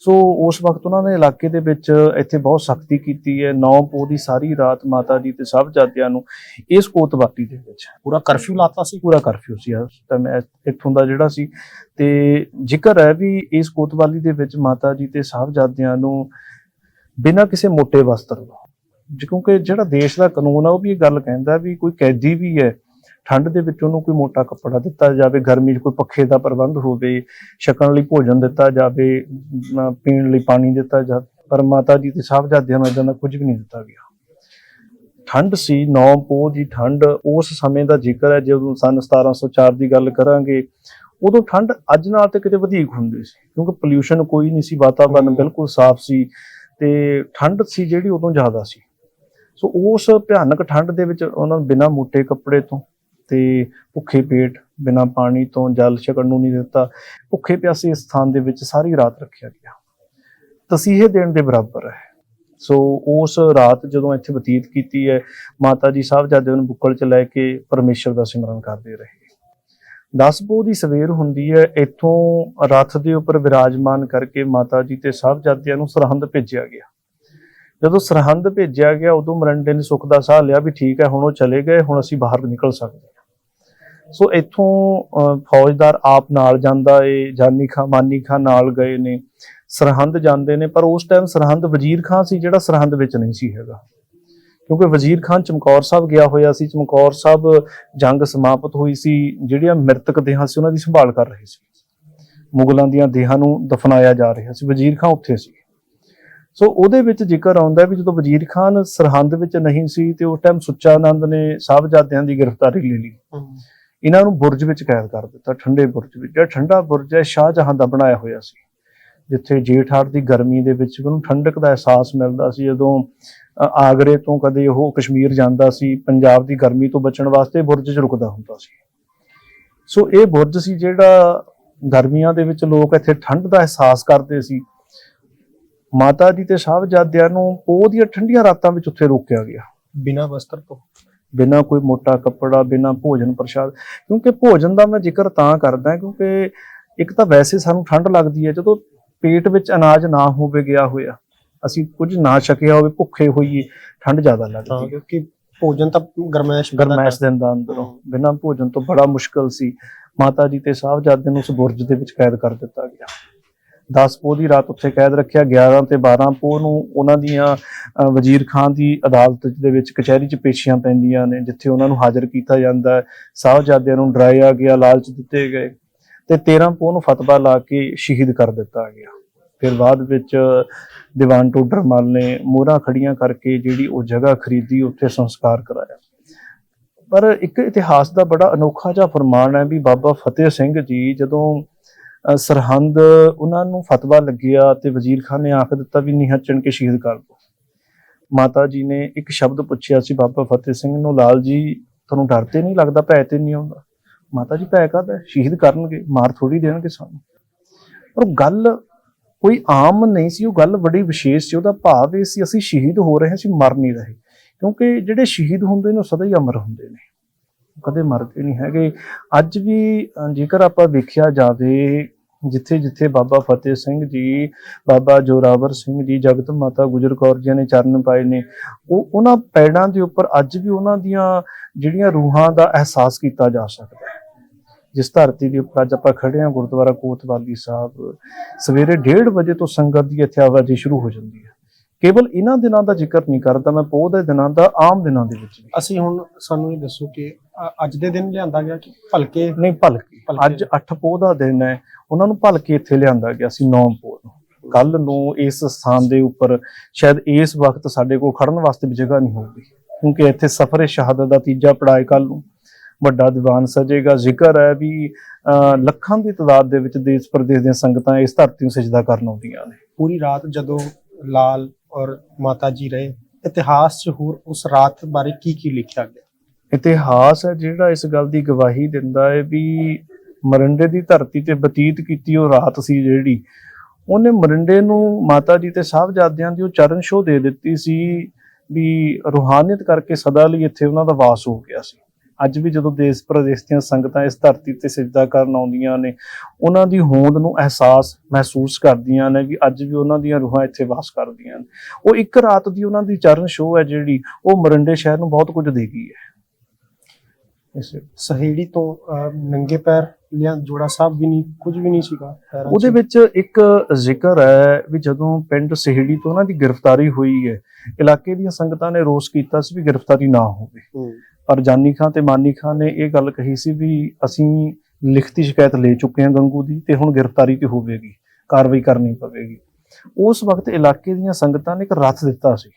ਸੋ ਉਸ ਵਕਤ ਉਹਨਾਂ ਨੇ ਇਲਾਕੇ ਦੇ ਵਿੱਚ ਇੱਥੇ ਬਹੁਤ ਸਖਤੀ ਕੀਤੀ ਹੈ। ਨੌ ਪੋਹ ਦੀ ਸਾਰੀ ਰਾਤ ਮਾਤਾ ਜੀ ਤੇ ਸਾਹਿਬਜ਼ਾਦਿਆਂ ਨੂੰ ਇਸ ਕੋਤਵਾਲੀ ਦੇ ਵਿੱਚ। ਪੂਰਾ ਕਰਫਿਊ ਲਾਤਾ ਸੀ? ਪੂਰਾ ਕਰਫਿਊ ਸੀ। ਉਸ ਟਾਈਮ ਇੱਥੋਂ ਦਾ ਜਿਹੜਾ ਸੀ। ਤੇ ਜ਼ਿਕਰ ਹੈ ਵੀ ਇਸ ਕੋਤਵਾਲੀ ਦੇ ਵਿੱਚ ਮਾਤਾ ਜੀ ਤੇ ਸਾਹਿਬਜ਼ਾਦਿਆਂ ਨੂੰ ਬਿਨਾਂ ਕਿਸੇ ਮੋٹے ਵਸਤਰ ਤੋਂ। ਕਿਉਂਕਿ ਜਿਹੜਾ ਦੇਸ਼ ਦਾ ਕਾਨੂੰਨ ਆ ਉਹ ਵੀ ਇਹ ਗੱਲ ਕਹਿੰਦਾ ਵੀ ਕੋਈ ਕੈਦੀ ਵੀ ਹੈ ਠੰਡ ਦੇ ਵਿੱਚ ਉਹਨੂੰ ਕੋਈ ਮੋਟਾ ਕੱਪੜਾ ਦਿੱਤਾ ਜਾਵੇ ਗਰਮੀ 'ਚ ਕੋਈ ਪੱਖੇ ਦਾ ਪ੍ਰਬੰਧ ਹੋਵੇ ਛਕਣ ਲਈ ਭੋਜਨ ਦਿੱਤਾ ਜਾਵੇ ਪੀਣ ਲਈ ਪਾਣੀ ਦਿੱਤਾ ਜਾਵੇ ਪਰ ਮਾਤਾ ਜੀ ਤੇ ਸਾਹਿਬਜ਼ਾਦਿਆਂ ਨੂੰ ਇਦਾਂ ਦਾ ਕੁਝ ਵੀ ਨਹੀਂ ਦਿੱਤਾ ਗਿਆ ਠੰਡ ਸੀ 9 ਪੋਹ ਦੀ ਠੰਡ ਉਸ ਸਮੇਂ ਦਾ ਜ਼ਿਕਰ ਹੈ ਜਦੋਂ ਸਨ 1704 ਦੀ ਗੱਲ ਕਰਾਂਗੇ ਉਦੋਂ ਠੰਡ ਅੱਜ ਨਾਲ ਤੇ ਕਿਤੇ ਵਧੇਕ ਹੁੰਦੀ ਸੀ ਕਿਉਂਕਿ ਪੋਲਿਊਸ਼ਨ ਕੋਈ ਨਹੀਂ ਸੀ ਵਾਤਾਵਰਨ। ਬਿਲਕੁਲ ਸਾਫ਼ ਸੀ ਤੇ ਠੰਡ ਸੀ ਜਿਹੜੀ ਉਦੋਂ ਜ਼ਿਆਦਾ ਸੀ ਸੋ ਉਸ ਭਿਆਨਕ ਠੰਡ ਦੇ ਵਿੱਚ ਉਹਨਾਂ ਨੂੰ ਬਿਨਾਂ ਮੋٹے ਕੱਪੜੇ ਤੋਂ ਤੇ ਭੁੱਖੇ ਪੇਟ ਬਿਨਾਂ ਪਾਣੀ ਤੋਂ ਜਲ ਛਕਣ ਨੂੰ ਨਹੀਂ ਦਿੱਤਾ। ਭੁੱਖੇ ਪਿਆਸੇ ਇਸ ਸਥਾਨ ਦੇ ਵਿੱਚ ਸਾਰੀ ਰਾਤ ਰੱਖਿਆ ਗਿਆ। ਤਸੀਹੇ ਦੇਣ ਦੇ ਬਰਾਬਰ ਹੈ। ਸੋ ਉਸ ਰਾਤ ਜਦੋਂ ਇੱਥੇ ਬਤੀਤ ਕੀਤੀ ਹੈ, ਮਾਤਾ ਜੀ ਸਾਹਿਬਜ਼ਾਦੇ ਨੂੰ ਬੁੱਕਲ ਚ ਲੈ ਕੇ ਪਰਮੇਸ਼ਰ ਦਾ ਸਿਮਰਨ ਕਰਦੇ ਰਹੇ। ਦਸ ਪੋਹ ਦੀ ਸਵੇਰ ਹੁੰਦੀ ਹੈ, ਇੱਥੋਂ ਰੱਥ ਦੇ ਉੱਪਰ ਵਿਰਾਜਮਾਨ ਕਰਕੇ ਮਾਤਾ ਜੀ ਤੇ ਸਾਹਿਬਜ਼ਾਦਿਆਂ ਨੂੰ ਸਰਹੰਦ ਭੇਜਿਆ ਗਿਆ। ਜਦੋਂ ਸਰਹੰਦ ਭੇਜਿਆ ਗਿਆ, ਉਦੋਂ ਮਰੰਡੇ ਨੇ ਸੁੱਖ ਦਾ ਸਾਹ ਲਿਆ ਵੀ ਠੀਕ ਹੈ, ਹੁਣ ਉਹ ਚਲੇ ਗਏ, ਹੁਣ ਅਸੀਂ ਬਾਹਰ ਨਿਕਲ ਸਕਦੇ ਸੋ ਇੱਥੋਂ ਅਹ, ਫੌਜਦਾਰ ਆਪ ਨਾਲ ਜਾਂਦਾ ਏ ਜਾਨੀ ਖਾਂ ਮਾਨੀ ਖਾਂ ਨਾਲ ਗਏ ਨੇ ਸਰਹੰਦ ਜਾਂਦੇ ਨੇ ਪਰ ਉਸ ਟਾਈਮ ਸਰਹੰਦ ਵਜ਼ੀਰ ਖਾਂ ਸੀ ਜਿਹੜਾ ਸਰਹੰਦ ਵਿੱਚ ਨਹੀਂ ਸੀ ਹੈਗਾ। ਕਿਉਂਕਿ ਵਜ਼ੀਰ ਖਾਨ ਚਮਕੌਰ ਸਾਹਿਬ ਗਿਆ ਹੋਇਆ ਸੀ ਚਮਕੌਰ ਸਾਹਿਬ ਜੰਗ ਸਮਾਪਤ ਹੋਈ ਸੀ ਜਿਹੜੀਆਂ ਮ੍ਰਿਤਕ ਦੇਹਾਂ ਸੀ ਉਹਨਾਂ ਦੀ ਸੰਭਾਲ ਕਰ ਰਹੇ ਸੀ। ਮੁਗਲਾਂ ਦੀਆਂ ਦੇਹਾਂ ਨੂੰ ਦਫਨਾਇਆ ਜਾ ਰਿਹਾ ਸੀ ਵਜ਼ੀਰ ਖਾਨ ਉੱਥੇ ਸੀ। ਸੋ ਉਹਦੇ ਵਿੱਚ ਜ਼ਿਕਰ ਆਉਂਦਾ ਵੀ ਜਦੋਂ ਵਜ਼ੀਰ ਖਾਨ ਸਰਹੰਦ ਵਿੱਚ ਨਹੀਂ ਸੀ ਤੇ ਉਸ ਟਾਈਮ ਸੁੱਚਾ ਆਨੰਦ ਨੇ ਸਾਹਿਬਜ਼ਾਦਿਆਂ ਦੀ ਗ੍ਰਿਫਤਾਰੀ ਲੈ ਲਈ। ਇਹਨਾਂ ਨੂੰ ਬੁਰਜ ਵਿੱਚ ਕੈਦ ਕਰ ਦਿੱਤਾ, ਠੰਡੇ ਬੁਰਜ ਵਿੱਚ। ਜਿਹੜਾ ਠੰਡਾ ਬੁਰਜ ਹੈ, ਸ਼ਾਹਜਹਾਂ ਦਾ ਬਣਾਇਆ ਹੋਇਆ ਸੀ। ਜਿੱਥੇ ਜੇਠਹਾਟ ਦੀ ਗਰਮੀ ਦੇ ਵਿੱਚ ਉਹਨੂੰ ਠੰਡਕ ਦਾ ਅਹਿਸਾਸ ਮਿਲਦਾ ਸੀ, ਜਦੋਂ ਆਗਰੇ ਤੋਂ ਕਦੇ ਉਹ ਕਸ਼ਮੀਰ ਜਾਂਦਾ ਸੀ, ਪੰਜਾਬ ਦੀ ਗਰਮੀ ਤੋਂ ਬਚਣ ਵਾਸਤੇ ਬੁਰਜ 'ਚ ਰੁਕਦਾ ਹੁੰਦਾ ਸੀ। ਸੋ ਇਹ ਬੁਰਜ ਸੀ ਜਿਹੜਾ ਗਰਮੀਆਂ ਦੇ ਵਿੱਚ ਲੋਕ ਇੱਥੇ ਠੰਡ ਦਾ ਅਹਿਸਾਸ ਕਰਦੇ ਸੀ। ਮਾਤਾ ਜੀ ਤੇ ਸਾਹਿਬਜ਼ਾਦਿਆਂ ਨੂੰ ਪੋਹ ਦੀਆਂ ਠੰਡੀਆਂ ਰਾਤਾਂ ਵਿੱਚ ਉੱਥੇ ਰੋਕਿਆ ਗਿਆ। ਬਿਨਾਂ ਵਸਤਰ ਤੋਂ। ਬਿਨਾ ਕੋਈ ਮੋਟਾ ਕੱਪੜਾ ਬਿਨਾ ਭੋਜਨ ਪ੍ਰਸ਼ਾਦ ਕਿਉਂਕਿ ਭੋਜਨ ਦਾ ਮੈਂ ਜ਼ਿਕਰ ਤਾਂ ਕਰਦਾ ਕਿਉਂਕਿ ਇੱਕ ਤਾਂ ਵੈਸੇ ਸਾਨੂੰ ਠੰਡ ਲੱਗਦੀ ਹੈ ਜਦੋਂ ਪੇਟ ਵਿੱਚ ਅਨਾਜ ਨਾ ਹੋਵੇ ਗਿਆ ਹੋਇਆ ਅਸੀਂ ਕੁਝ ਨਾ ਛਕਿਆ ਹੋਵੇ ਭੁੱਖੇ ਹੋਈਏ ਠੰਡ ਜ਼ਿਆਦਾ ਲੱਗਦੀ ਹੈ। ਕਿਉਂਕਿ ਭੋਜਨ ਤਾਂ ਗਰਮੈਸ਼ ਗਰਮੈਸ਼ ਦਿੰਦਾ ਅੰਦਰੋਂ। ਬਿਨਾ ਭੋਜਨ ਤੋਂ ਬੜਾ ਮੁਸ਼ਕਲ ਸੀ। ਮਾਤਾ ਜੀ ਤੇ ਸਾਹਿਬਜ਼ਾਦੇ ਨੂੰ ਉਸ ਬੁਰਜ ਦੇ ਵਿੱਚ ਕੈਦ ਕਰ ਦਿੱਤਾ ਗਿਆ। 10 ਪੋਹ ਦੀ ਰਾਤ ਉੱਥੇ ਕੈਦ ਰੱਖਿਆ 11 ਤੇ 12 ਪੋਹ ਨੂੰ ਉਹਨਾਂ ਦੀਆਂ ਵਜ਼ੀਰ ਖਾਨ ਦੀ ਅਦਾਲਤ ਦੇ ਵਿੱਚ ਕਚਹਿਰੀ 'ਚ ਪੇਸ਼ੀਆਂ ਪੈਂਦੀਆਂ ਨੇ, ਜਿੱਥੇ ਉਹਨਾਂ ਨੂੰ ਹਾਜ਼ਰ ਕੀਤਾ ਜਾਂਦਾ ਹੈ। ਸਾਹਿਬਜ਼ਾਦਿਆਂ ਨੂੰ ਡਰਾਇਆ ਗਿਆ, ਲਾਲਚ ਦਿੱਤੇ ਗਏ ਤੇ 13 ਪੋਹ ਨੂੰ ਫਤਵਾ ਲਾ ਕੇ ਸ਼ਹੀਦ ਕਰ ਦਿੱਤਾ ਗਿਆ। ਫਿਰ ਬਾਅਦ ਵਿੱਚ ਦੀਵਾਨ ਟੋਡਰ ਟੋਡਰਮਲ ਨੇ ਮੋਹਰਾਂ ਖੜੀਆਂ ਕਰਕੇ ਜਿਹੜੀ ਉਹ ਜਗ੍ਹਾ ਖਰੀਦੀ, ਉੱਥੇ ਸੰਸਕਾਰ ਕਰਾਇਆ। ਪਰ ਇੱਕ ਇਤਿਹਾਸ ਦਾ ਬੜਾ ਅਨੋਖਾ ਜਿਹਾ ਫਰਮਾਨ ਹੈ ਵੀ ਬਾਬਾ ਫਤਿਹ ਸਿੰਘ ਜੀ ਜਦੋਂ ਸਰਹੰਦ, ਉਹਨਾਂ ਨੂੰ ਫਤਵਾ ਲੱਗਿਆ ਤੇ ਵਜ਼ੀਰ ਖਾਨ ਨੇ ਆਖ ਦਿੱਤਾ ਵੀ ਨੀਹਾਂ ਚਿਣ ਕੇ ਸ਼ਹੀਦ ਕਰ ਦਿਓ ਮਾਤਾ ਜੀ ਨੇ ਇੱਕ ਸ਼ਬਦ ਪੁੱਛਿਆ ਸੀ, ਬਾਬਾ ਫਤਿਹ ਸਿੰਘ ਨੂੰ, ਲਾਲ ਜੀ, ਤੁਹਾਨੂੰ ਡਰ ਤੇ ਨਹੀਂ ਲੱਗਦਾ, ਭੈ ਤੇ ਨਹੀਂ ਆਉਂਦਾ? ਮਾਤਾ ਜੀ, ਭੈ ਕਾਹਦਾ? ਸ਼ਹੀਦ ਕਰਨਗੇ, ਮਾਰ ਥੋੜੀ ਦੇਣਗੇ ਸਾਨੂੰ। ਪਰ ਉਹ ਗੱਲ ਕੋਈ ਆਮ ਨਹੀਂ ਸੀ, ਉਹ ਗੱਲ ਬੜੀ ਵਿਸ਼ੇਸ਼ ਸੀ, ਉਹਦਾ ਭਾਵ ਇਹ ਸੀ, ਅਸੀਂ ਸ਼ਹੀਦ ਹੋ ਰਹੇ ਹਾਂ, ਅਸੀਂ ਮਰ ਨਹੀਂ ਰਹੇ। ਕਿਉਂਕਿ ਜਿਹੜੇ ਸ਼ਹੀਦ ਹੁੰਦੇ ਨੇ, ਉਹ ਸਦਾ ਹੀ ਅਮਰ ਹੁੰਦੇ ਨੇ। ਕਦੇ ਮਰਦੇ ਨਹੀਂ ਹੈਗੇ। ਅੱਜ ਵੀ ਜੇਕਰ ਆਪਾਂ ਵੇਖਿਆ ਜਾਵੇ, ਜਿੱਥੇ ਜਿੱਥੇ ਬਾਬਾ ਫਤਿਹ ਸਿੰਘ ਜੀ, ਬਾਬਾ ਜੋਰਾਵਰ ਸਿੰਘ ਜੀ, ਜਗਤ ਮਾਤਾ ਗੁਜਰ ਕੌਰ ਜੀ ਨੇ ਚਰਨ ਪਾਏ ਨੇ, ਉਹ ਉਹਨਾਂ ਪੈੜਾਂ ਦੇ ਉੱਪਰ ਅੱਜ ਵੀ ਉਹਨਾਂ ਦੀਆਂ ਜਿਹੜੀਆਂ ਰੂਹਾਂ ਦਾ ਅਹਿਸਾਸ ਕੀਤਾ ਜਾ ਸਕਦਾ ਹੈ। ਜਿਸ ਧਰਤੀ ਦੇ ਉੱਪਰ ਅੱਜ ਆਪਾਂ ਖੜੇ ਹਾਂ, ਗੁਰਦੁਆਰਾ ਕੋਤਵਾਲੀ ਸਾਹਿਬ, ਸਵੇਰੇ 1:30 ਵਜੇ ਤੋਂ ਸੰਗਤ ਦੀ ਇੱਥੇ ਆਵਾਜਾਈ ਸ਼ੁਰੂ ਹੋ ਜਾਂਦੀ ਹੈ। ਕੇਵਲ ਇਹਨਾਂ ਦਿਨਾਂ ਦਾ ਜ਼ਿਕਰ ਨਹੀਂ ਕਰਦਾ ਮੈਂ ਪੋਹ ਦੇ ਦਿਨਾਂ ਦਾ ਆਮ ਦਿਨਾਂ ਦੇ ਵਿੱਚ ਵੀ। ਅਸੀਂ ਹੁਣ ਸਾਨੂੰ ਇਹ ਦੱਸੋ ਕਿ ਅ- ਅੱਜ ਦੇ ਦਿਨ ਲਿਆਂਦਾ ਗਿਆ ਕਿ ਭਲਕੇ? ਨਹੀਂ ਭਲਕੇ। ਭਲਕੇ। ਅੱਜ 8 ਪੋਹ ਦਾ ਦਿਨ ਹੈ ਉਹਨਾਂ ਨੂੰ ਭਲਕੇ ਇੱਥੇ ਲਿਆਂਦਾ ਗਿਆ ਸੀ 9 ਪੋਹ ਨੂੰ। ਕੱਲ ਨੂੰ ਇਸ ਸਥਾਨ ਦੇ ਉੱਪਰ ਸ਼ਾਇਦ ਇਸ ਵਕਤ ਸਾਡੇ ਕੋਲ ਖੜਨ ਵਾਸਤੇ ਵੀ ਜਗ੍ਹਾ ਨਹੀਂ ਹੋਊਗੀ ਕਿਉਂਕਿ ਇੱਥੇ ਸਫਰੇ ਸ਼ਹਾਦਤ ਦਾ ਤੀਜਾ ਪੜਾਅ ਕੱਲ ਨੂੰ। ਵੱਡਾ ਦੀਵਾਨ ਸਜੇਗਾ ਜ਼ਿਕਰ ਹੈ ਵੀ ਅਹ, ਲੱਖਾਂ ਦੀ ਤਾਦਾਦ ਦੇ ਵਿੱਚ ਦੇਸ਼ ਪ੍ਰਦੇਸ਼ ਦੀਆਂ ਸੰਗਤਾਂ ਇਸ ਧਰਤੀ ਨੂੰ ਸਜਦਾ ਕਰਨ ਆਉਂਦੀਆਂ ਨੇ। ਪੂਰੀ ਰਾਤ ਜਦੋਂ ਲਾਲ ਔਰ ਮਾਤਾ ਜੀ ਰਹੇ। ਇਤਿਹਾਸ 'ਚ ਹੋਰ ਉਸ ਰਾਤ ਬਾਰੇ ਕੀ ਕੀ ਲਿਖਿਆ ਗਿਆ? ਇਤਿਹਾਸ ਹੈ ਜਿਹੜਾ ਇਸ ਗੱਲ ਦੀ ਗਵਾਹੀ ਦਿੰਦਾ ਹੈ ਵੀ ਮਰਿੰਡੇ ਦੀ ਧਰਤੀ ਤੇ ਬਤੀਤ ਕੀਤੀ ਉਹ ਰਾਤ ਸੀ ਜਿਹੜੀ। ਉਹਨੇ ਮਰਿੰਡੇ ਨੂੰ ਮਾਤਾ ਜੀ ਤੇ ਸਾਹਿਬਜ਼ਾਦਿਆਂ ਦੀ ਉਹ ਚਰਨ ਛੋਹ ਦੇ ਦਿੱਤੀ ਸੀ ਵੀ ਰੂਹਾਨੀਅਤ ਕਰਕੇ ਸਦਾ ਲਈ ਇੱਥੇ ਉਹਨਾਂ ਦਾ ਵਾਸ ਹੋ ਗਿਆ ਸੀ। ਅੱਜ ਵੀ ਜਦੋਂ ਦੇਸ਼ ਪ੍ਰਦੇਸ਼ ਦੀਆਂ ਸੰਗਤਾਂ ਇਸ ਧਰਤੀ ਤੇ ਸਿਜਦਾ ਕਰਨ ਆਉਂਦੀਆਂ ਨੇ ਉਹਨਾਂ ਦੀ ਹੋਂਦ ਨੂੰ ਅਹਿਸਾਸ ਮਹਿਸੂਸ ਕਰਦੀਆਂ ਨੇ ਵੀ ਅੱਜ ਵੀ ਉਹਨਾਂ ਦੀਆਂ ਰੂਹਾਂ ਇੱਥੇ ਵਾਸ ਕਰਦੀਆਂ ਨੇ ਉਹ ਇੱਕ ਰਾਤ ਦੀ ਉਹਨਾਂ ਦੀ ਚਰਨ ਛੋਹ ਹੈ ਜਿਹੜੀ ਉਹ ਮਰਿੰਡੇ ਸ਼ਹਿਰ ਨੂੰ ਬਹੁਤ ਕੁਝ ਦੇ ਗਈ ਹੈ ਸਹੇੜੀ ਤੋਂ ਨੰਗੇ ਪੈਰ ਲਿਆ ਜੋੜਾ ਸਾਹਿਬ ਵੀ ਨਹੀਂ ਕੁਝ ਵੀ ਨਹੀਂ ਸੀਗਾ। ਉਹਦੇ ਵਿੱਚ ਇੱਕ ਜ਼ਿਕਰ ਹੈ ਵੀ ਜਦੋਂ ਪਿੰਡ ਸਿਹੜੀ ਤੋਂ ਉਹਨਾਂ ਦੀ ਗ੍ਰਿਫਤਾਰੀ ਹੋਈ ਹੈ ਇਲਾਕੇ ਦੀਆਂ ਸੰਗਤਾਂ ਨੇ ਰੋਸ ਕੀਤਾ ਸੀ ਵੀ ਗ੍ਰਿਫਤਾਰੀ ਨਾ ਹੋਵੇ। ਪਰ ਜਾਨੀ ਖਾਨ ਤੇ ਮਾਨੀ ਖਾਨ ਨੇ ਇਹ ਗੱਲ ਕਹੀ ਸੀ ਵੀ ਅਸੀਂ ਲਿਖਤੀ ਸ਼ਿਕਾਇਤ ਲੈ ਚੁੱਕੇ ਹਾਂ ਗੰਗੂ ਦੀ ਤੇ ਹੁਣ ਗ੍ਰਿਫਤਾਰੀ ਤੇ ਹੋਵੇਗੀ ਕਾਰਵਾਈ ਕਰਨੀ ਪਵੇਗੀ। ਉਸ ਵਕਤ ਇਲਾਕੇ ਦੀਆਂ ਸੰਗਤਾਂ ਨੇ ਇੱਕ ਰੱਥ ਦਿੱਤਾ ਸੀ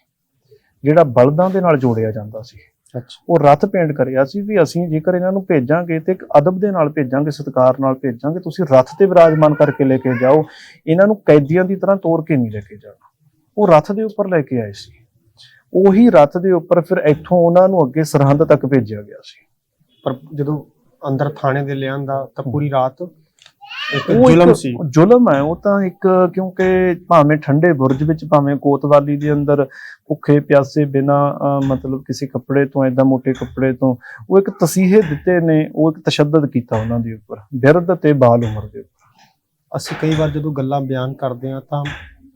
ਜਿਹੜਾ ਬਲਦਾਂ ਦੇ ਨਾਲ ਜੋੜਿਆ ਜਾਂਦਾ ਸੀ। ਅੱਛਾ। ਉਹ ਰੱਥ ਪੇਂਟ ਕਰਿਆ ਸੀ ਵੀ ਅਸੀਂ ਜੇਕਰ ਇਹਨਾਂ ਨੂੰ ਭੇਜਾਂਗੇ ਤੇ ਇੱਕ ਅਦਬ ਦੇ ਨਾਲ ਭੇਜਾਂਗੇ ਸਤਿਕਾਰ ਨਾਲ ਭੇਜਾਂਗੇ ਤੁਸੀਂ ਰੱਥ ਤੇ ਵਿਰਾਜਮਾਨ ਕਰਕੇ ਲੈ ਕੇ ਜਾਓ। ਇਹਨਾਂ ਨੂੰ ਕੈਦੀਆਂ ਦੀ ਤਰ੍ਹਾਂ ਤੋਰ ਕੇ ਨਹੀਂ ਲੈ ਕੇ ਜਾਣਾ। ਉਹ ਰੱਥ ਦੇ ਉੱਪਰ ਲੈ ਕੇ ਆਏ ਸੀ। ਉਹੀ ਰੱਥ ਦੇ ਉੱਪਰ ਫਿਰ ਇੱਥੋਂ ਉਹਨਾਂ ਨੂੰ ਅੱਗੇ ਸਰਹੰਦ ਤੱਕ ਭੇਜਿਆ ਗਿਆ ਸੀ। ਪਰ ਜਦੋਂ ਅੰਦਰ ਥਾਣੇ ਦੇ ਲਿਆਂਦਾ ਤਾਂ ਪੂਰੀ ਰਾਤ ਇੱਕ ਜ਼ੁਲਮ ਸੀ। ਜ਼ੁਲਮ ਹੈ ਉਹ ਤਾਂ ਇੱਕ ਕਿਉਂਕਿ ਭਾਵੇਂ ਠੰਡੇ ਬੁਰਜ ਵਿੱਚ ਭਾਵੇਂ ਕੋਤਵਾਲੀ ਦੇ ਅੰਦਰ ਭੁੱਖੇ ਪਿਆਸੇ ਬਿਨਾ ਮਤਲਬ ਕਿਸੇ ਕੱਪੜੇ ਤੋਂ ਐਦਾਂ ਮੋٹے ਕੱਪੜੇ ਤੋਂ ਉਹ ਇੱਕ ਤਸੀਹੇ ਦਿੱਤੇ ਨੇ ਉਹ ਇੱਕ ਤਸ਼ੱਦਦ ਕੀਤਾ ਉਹਨਾਂ ਦੇ ਉੱਪਰ ਬਿਰਧ ਤੇ ਬਾਲ ਉਮਰ ਦੇ ਉੱਪਰ। ਅਸੀਂ ਕਈ ਵਾਰ ਜਦੋਂ ਗੱਲਾਂ ਬਿਆਨ ਕਰਦੇ ਹਾਂ ਤਾਂ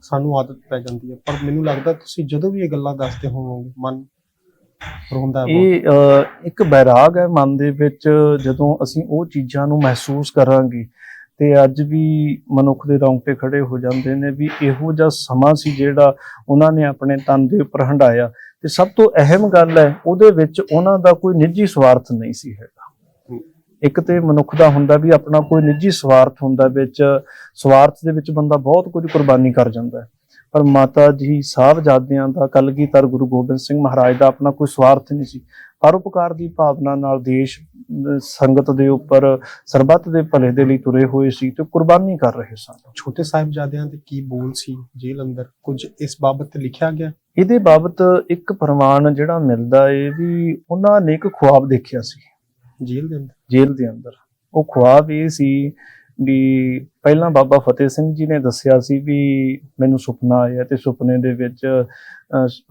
ਸਾਨੂੰ ਆਦਤ ਪੈ ਜਾਂਦੀ ਹੈ। ਪਰ ਮੈਨੂੰ ਲੱਗਦਾ ਤੁਸੀਂ ਜਦੋਂ ਵੀ ਇਹ ਗੱਲਾਂ ਦੱਸਦੇ ਹੋਵੋਗੇ ਮਨ ਰੋਂਦਾ। ਇਹ ਇੱਕ ਬੈਰਾਗ ਹੈ ਮਨ ਦੇ ਵਿੱਚ ਜਦੋਂ ਅਸੀਂ ਉਹ ਚੀਜ਼ਾਂ ਨੂੰ ਮਹਿਸੂਸ ਕਰਾਂਗੇ ਤੇ ਅੱਜ ਵੀ ਮਨੁੱਖ ਦੇ ਰੌਂਗਟੇ ਖੜੇ ਹੋ ਜਾਂਦੇ ਨੇ ਵੀ ਇਹੋ ਜਿਹਾ ਸਮਾਂ ਸੀ ਜਿਹੜਾ ਉਹਨਾਂ ਨੇ ਆਪਣੇ ਤਨ ਦੇ ਉੱਪਰ ਹੰਡਾਇਆ ਤੇ ਸਭ ਤੋਂ ਅਹਿਮ ਗੱਲ ਹੈ ਉਹਦੇ ਵਿੱਚ ਉਹਨਾਂ ਦਾ ਕੋਈ ਨਿੱਜੀ ਸਵਾਰਥ ਨਹੀਂ ਸੀ ਹੈਗਾ। ਇੱਕ ਤੇ ਮਨੁੱਖ ਦਾ ਹੁੰਦਾ ਵੀ ਆਪਣਾ ਕੋਈ ਨਿੱਜੀ ਸਵਾਰਥ ਹੁੰਦਾ ਵਿੱਚ ਸਵਾਰਥ ਦੇ ਵਿੱਚ ਬੰਦਾ ਬਹੁਤ ਕੁਝ ਕੁਰਬਾਨੀ ਕਰ ਜਾਂਦਾ ਹੈ। ਪਰ ਮਾਤਾ ਜੀ ਸਾਹਿਬਜ਼ਾਦਿਆਂ ਦਾ ਕਲਗੀਧਰ ਗੁਰੂ ਗੋਬਿੰਦ ਸਿੰਘ ਮਹਾਰਾਜ ਦਾ ਆਪਣਾ ਕੋਈ ਸਵਾਰਥ ਨਹੀਂ ਸੀ। ਪਰਉਪਕਾਰ ਦੀ ਭਾਵਨਾ ਨਾਲ ਦੇਸ਼ ਸੰਗਤ ਦੇ ਉੱਪਰ ਸਰਬੱਤ ਦੇ ਭਲੇ ਦੇ ਲਈ ਤੁਰੇ ਹੋਏ ਸੀ ਤੇ ਕੁਰਬਾਨੀ ਕਰ ਰਹੇ ਸਨ। ਛੋਟੇ ਸਾਹਿਬਜ਼ਾਦਿਆਂ ਦੇ ਕੀ ਬੋਲ ਸੀ ਜੇਲ੍ਹ ਅੰਦਰ? ਕੁਝ ਇਸ ਬਾਬਤ ਲਿਖਿਆ ਗਿਆ? ਇਹਦੇ ਬਾਬਤ ਇੱਕ ਪ੍ਰਮਾਣ ਜਿਹੜਾ ਮਿਲਦਾ ਏ ਵੀ ਉਹਨਾਂ ਨੇ ਇੱਕ ਖੁਆਬ ਦੇਖਿਆ ਸੀ। ਜੇਲ੍ਹ ਦੇ ਅੰਦਰ? ਜੇਲ੍ਹ ਦੇ ਅੰਦਰ। ਉਹ ਖੁਆਬ ਇਹ ਸੀ ਵੀ ਪਹਿਲਾਂ ਬਾਬਾ ਫਤਿਹ ਸਿੰਘ ਜੀ ਨੇ ਦੱਸਿਆ ਸੀ ਵੀ ਮੈਨੂੰ ਸੁਪਨਾ ਆਇਆ ਤੇ ਸੁਪਨੇ ਦੇ ਵਿੱਚ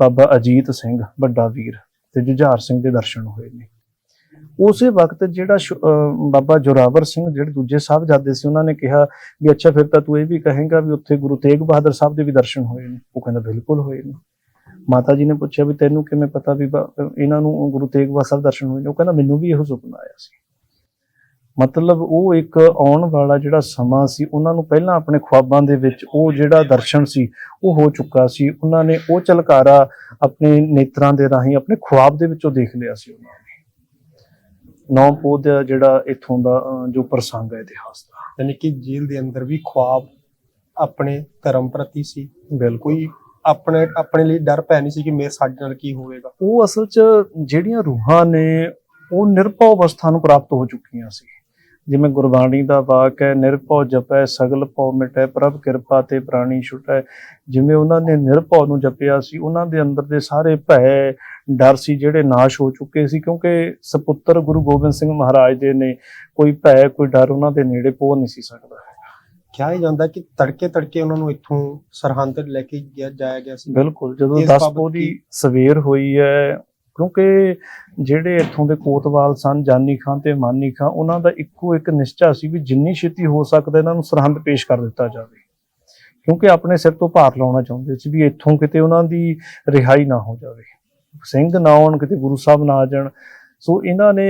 ਬਾਬਾ ਅਜੀਤ ਸਿੰਘ ਵੱਡਾ ਵੀਰ ਤੇ ਜੁਝਾਰ ਸਿੰਘ ਦੇ ਦਰਸ਼ਨ ਹੋਏ ਨੇ। ਉਸੇ ਵਕਤ ਜਿਹੜਾ ਬਾਬਾ ਜੋਰਾਵਰ ਸਿੰਘ, ਜਿਹੜੇ ਦੂਜੇ ਸਾਹਿਬਜ਼ਾਦੇ ਸੀ, ਉਹਨਾਂ ਨੇ ਕਿਹਾ ਵੀ ਅੱਛਾ, ਫਿਰ ਤਾਂ ਤੂੰ ਇਹ ਵੀ ਕਹੇਗਾ ਵੀ ਉੱਥੇ ਗੁਰੂ ਤੇਗ ਬਹਾਦਰ ਸਾਹਿਬ ਦੇ ਵੀ ਦਰਸ਼ਨ ਹੋਏ ਨੇ। ਉਹ ਕਹਿੰਦਾ ਬਿਲਕੁਲ ਹੋਏ ਨੇ। ਮਾਤਾ ਜੀ ਨੇ ਪੁੱਛਿਆ ਵੀ ਤੈਨੂੰ ਕਿਵੇਂ ਪਤਾ ਵੀ ਇਹਨਾਂ ਨੂੰ ਗੁਰੂ ਤੇਗ ਬਹਾਦਰ ਸਾਹਿਬ ਦਰਸ਼ਨ ਹੋਏ ਉਹ ਕਹਿੰਦਾ ਮੈਨੂੰ ਵੀ ਇਹੋ ਸੁਪਨਾ ਆਇਆ ਸੀ। ਮਤਲਬ ਉਹ ਇੱਕ ਆਉਣ ਵਾਲਾ ਜਿਹੜਾ ਸਮਾਂ ਸੀ ਉਹਨਾਂ ਨੂੰ ਪਹਿਲਾਂ ਆਪਣੇ ਖੁਆਬਾਂ ਦੇ ਵਿੱਚ ਉਹ ਜਿਹੜਾ ਦਰਸ਼ਨ ਸੀ ਉਹ ਹੋ ਚੁੱਕਾ ਸੀ। ਉਹਨਾਂ ਨੇ ਉਹ ਝਲਕਾਰਾ ਆਪਣੇ ਨੇਤਰਾਂ ਦੇ ਰਾਹੀਂ ਆਪਣੇ ਖੁਆਬ ਦੇ ਵਿੱਚੋਂ ਦੇਖ ਲਿਆ ਸੀ ਉਹਨਾਂ ਨੇ। ਨੌ ਪੋਹ ਦਾ ਜਿਹੜਾ ਇੱਥੋਂ ਦਾ ਜੋ ਪ੍ਰਸੰਗ ਹੈ ਇਤਿਹਾਸ ਦਾ। ਯਾਨੀ ਕਿ ਜੇਲ੍ਹ ਦੇ ਅੰਦਰ ਵੀ ਖੁਆਬ ਆਪਣੇ ਧਰਮ ਪ੍ਰਤੀ ਸੀ। ਬਿਲਕੁਲ। ਆਪਣੇ ਆਪਣੇ ਲਈ ਡਰ ਪੈ ਨਹੀਂ ਸੀ ਕਿ ਮੇਰੇ ਸਾਡੇ ਨਾਲ ਕੀ ਹੋਵੇਗਾ। ਉਹ ਅਸਲ 'ਚ ਜਿਹੜੀਆਂ ਰੂਹਾਂ ਨੇ, ਉਹ ਨਿਰਭਉ ਅਵਸਥਾ ਨੂੰ ਪ੍ਰਾਪਤ ਹੋ ਚੁੱਕੀਆਂ ਸੀ। ਜਿਵੇਂ ਗੁਰਬਾਣੀ ਦਾ ਵਾਕ ਹੈ, ਨਿਰਭਉ ਜਪੈ, ਸਗਲ ਭਉ ਮਿਟੈ, ਪ੍ਰਭ ਕਿਰਪਾ ਤੇ ਪ੍ਰਾਣੀ ਛੁਟੈ। ਜਿਵੇਂ ਉਹਨਾਂ ਨੇ ਨਿਰਭਉ ਨੂੰ ਜਪਿਆ ਸੀ, ਉਹਨਾਂ ਦੇ ਅੰਦਰ ਦੇ ਸਾਰੇ ਭੈ, ਡਰ ਸੀ ਜਿਹੜੇ ਨਾਸ਼ ਹੋ ਚੁੱਕੇ ਸੀ, ਕਿਉਂਕਿ ਸਪੁੱਤਰ ਗੁਰੂ ਗੋਬਿੰਦ ਸਿੰਘ ਮਹਾਰਾਜ ਦੇ ਨੇ, ਕੋਈ ਭੈ, ਕੋਈ ਡਰ ਉਹਨਾਂ ਦੇ ਨੇੜੇ ਪੋ ਨਹੀਂ ਸੀ ਸਕਦਾ। ਕਿਹਾ ਜਾਂਦਾ ਕਿ ਤੜਕੇ ਤੜਕੇ ਉਹਨਾਂ ਨੂੰ ਇੱਥੋਂ ਸਰਹੰਦ ਲੈ ਕੇ ਗਿਆ ਜਾਇਆ ਗਿਆ ਸੀ। ਬਿਲਕੁਲ ਜਦੋਂ ਇਸ 10 ਬਾਬਤ ਪੋ ਦੀ ਸਵੇਰ ਹੋਈ ਹੈ ਕਿਉਂਕਿ ਜਿਹੜੇ ਇੱਥੋਂ ਦੇ ਕੋਤਵਾਲ ਸਨ ਜਾਨੀ ਖਾਨ ਤੇ ਮਾਨੀ ਖਾਨ ਉਹਨਾਂ ਦਾ ਇੱਕੋ ਇੱਕ ਨਿਸ਼ਚਾ ਸੀ ਵੀ ਜਿੰਨੀ ਛੇਤੀ ਹੋ ਸਕਦਾ ਇਹਨਾਂ ਨੂੰ ਸਰਹੰਦ ਪੇਸ਼ ਕਰ ਦਿੱਤਾ ਜਾਵੇ। ਕਿਉਂਕਿ ਆਪਣੇ ਸਿਰ ਤੋਂ ਭਾਰ ਲਾਉਣਾ ਚਾਹੁੰਦੇ ਸੀ ਵੀ ਇੱਥੋਂ ਕਿਤੇ ਉਹਨਾਂ ਦੀ ਰਿਹਾਈ ਨਾ ਹੋ ਜਾਵੇ। ਸਿੰਘ ਨਾ ਆਉਣ ਕਿਤੇ ਗੁਰੂ ਸਾਹਿਬ ਨਾ ਆ ਜਾਣ ਸੋ ਇਹਨਾਂ ਨੇ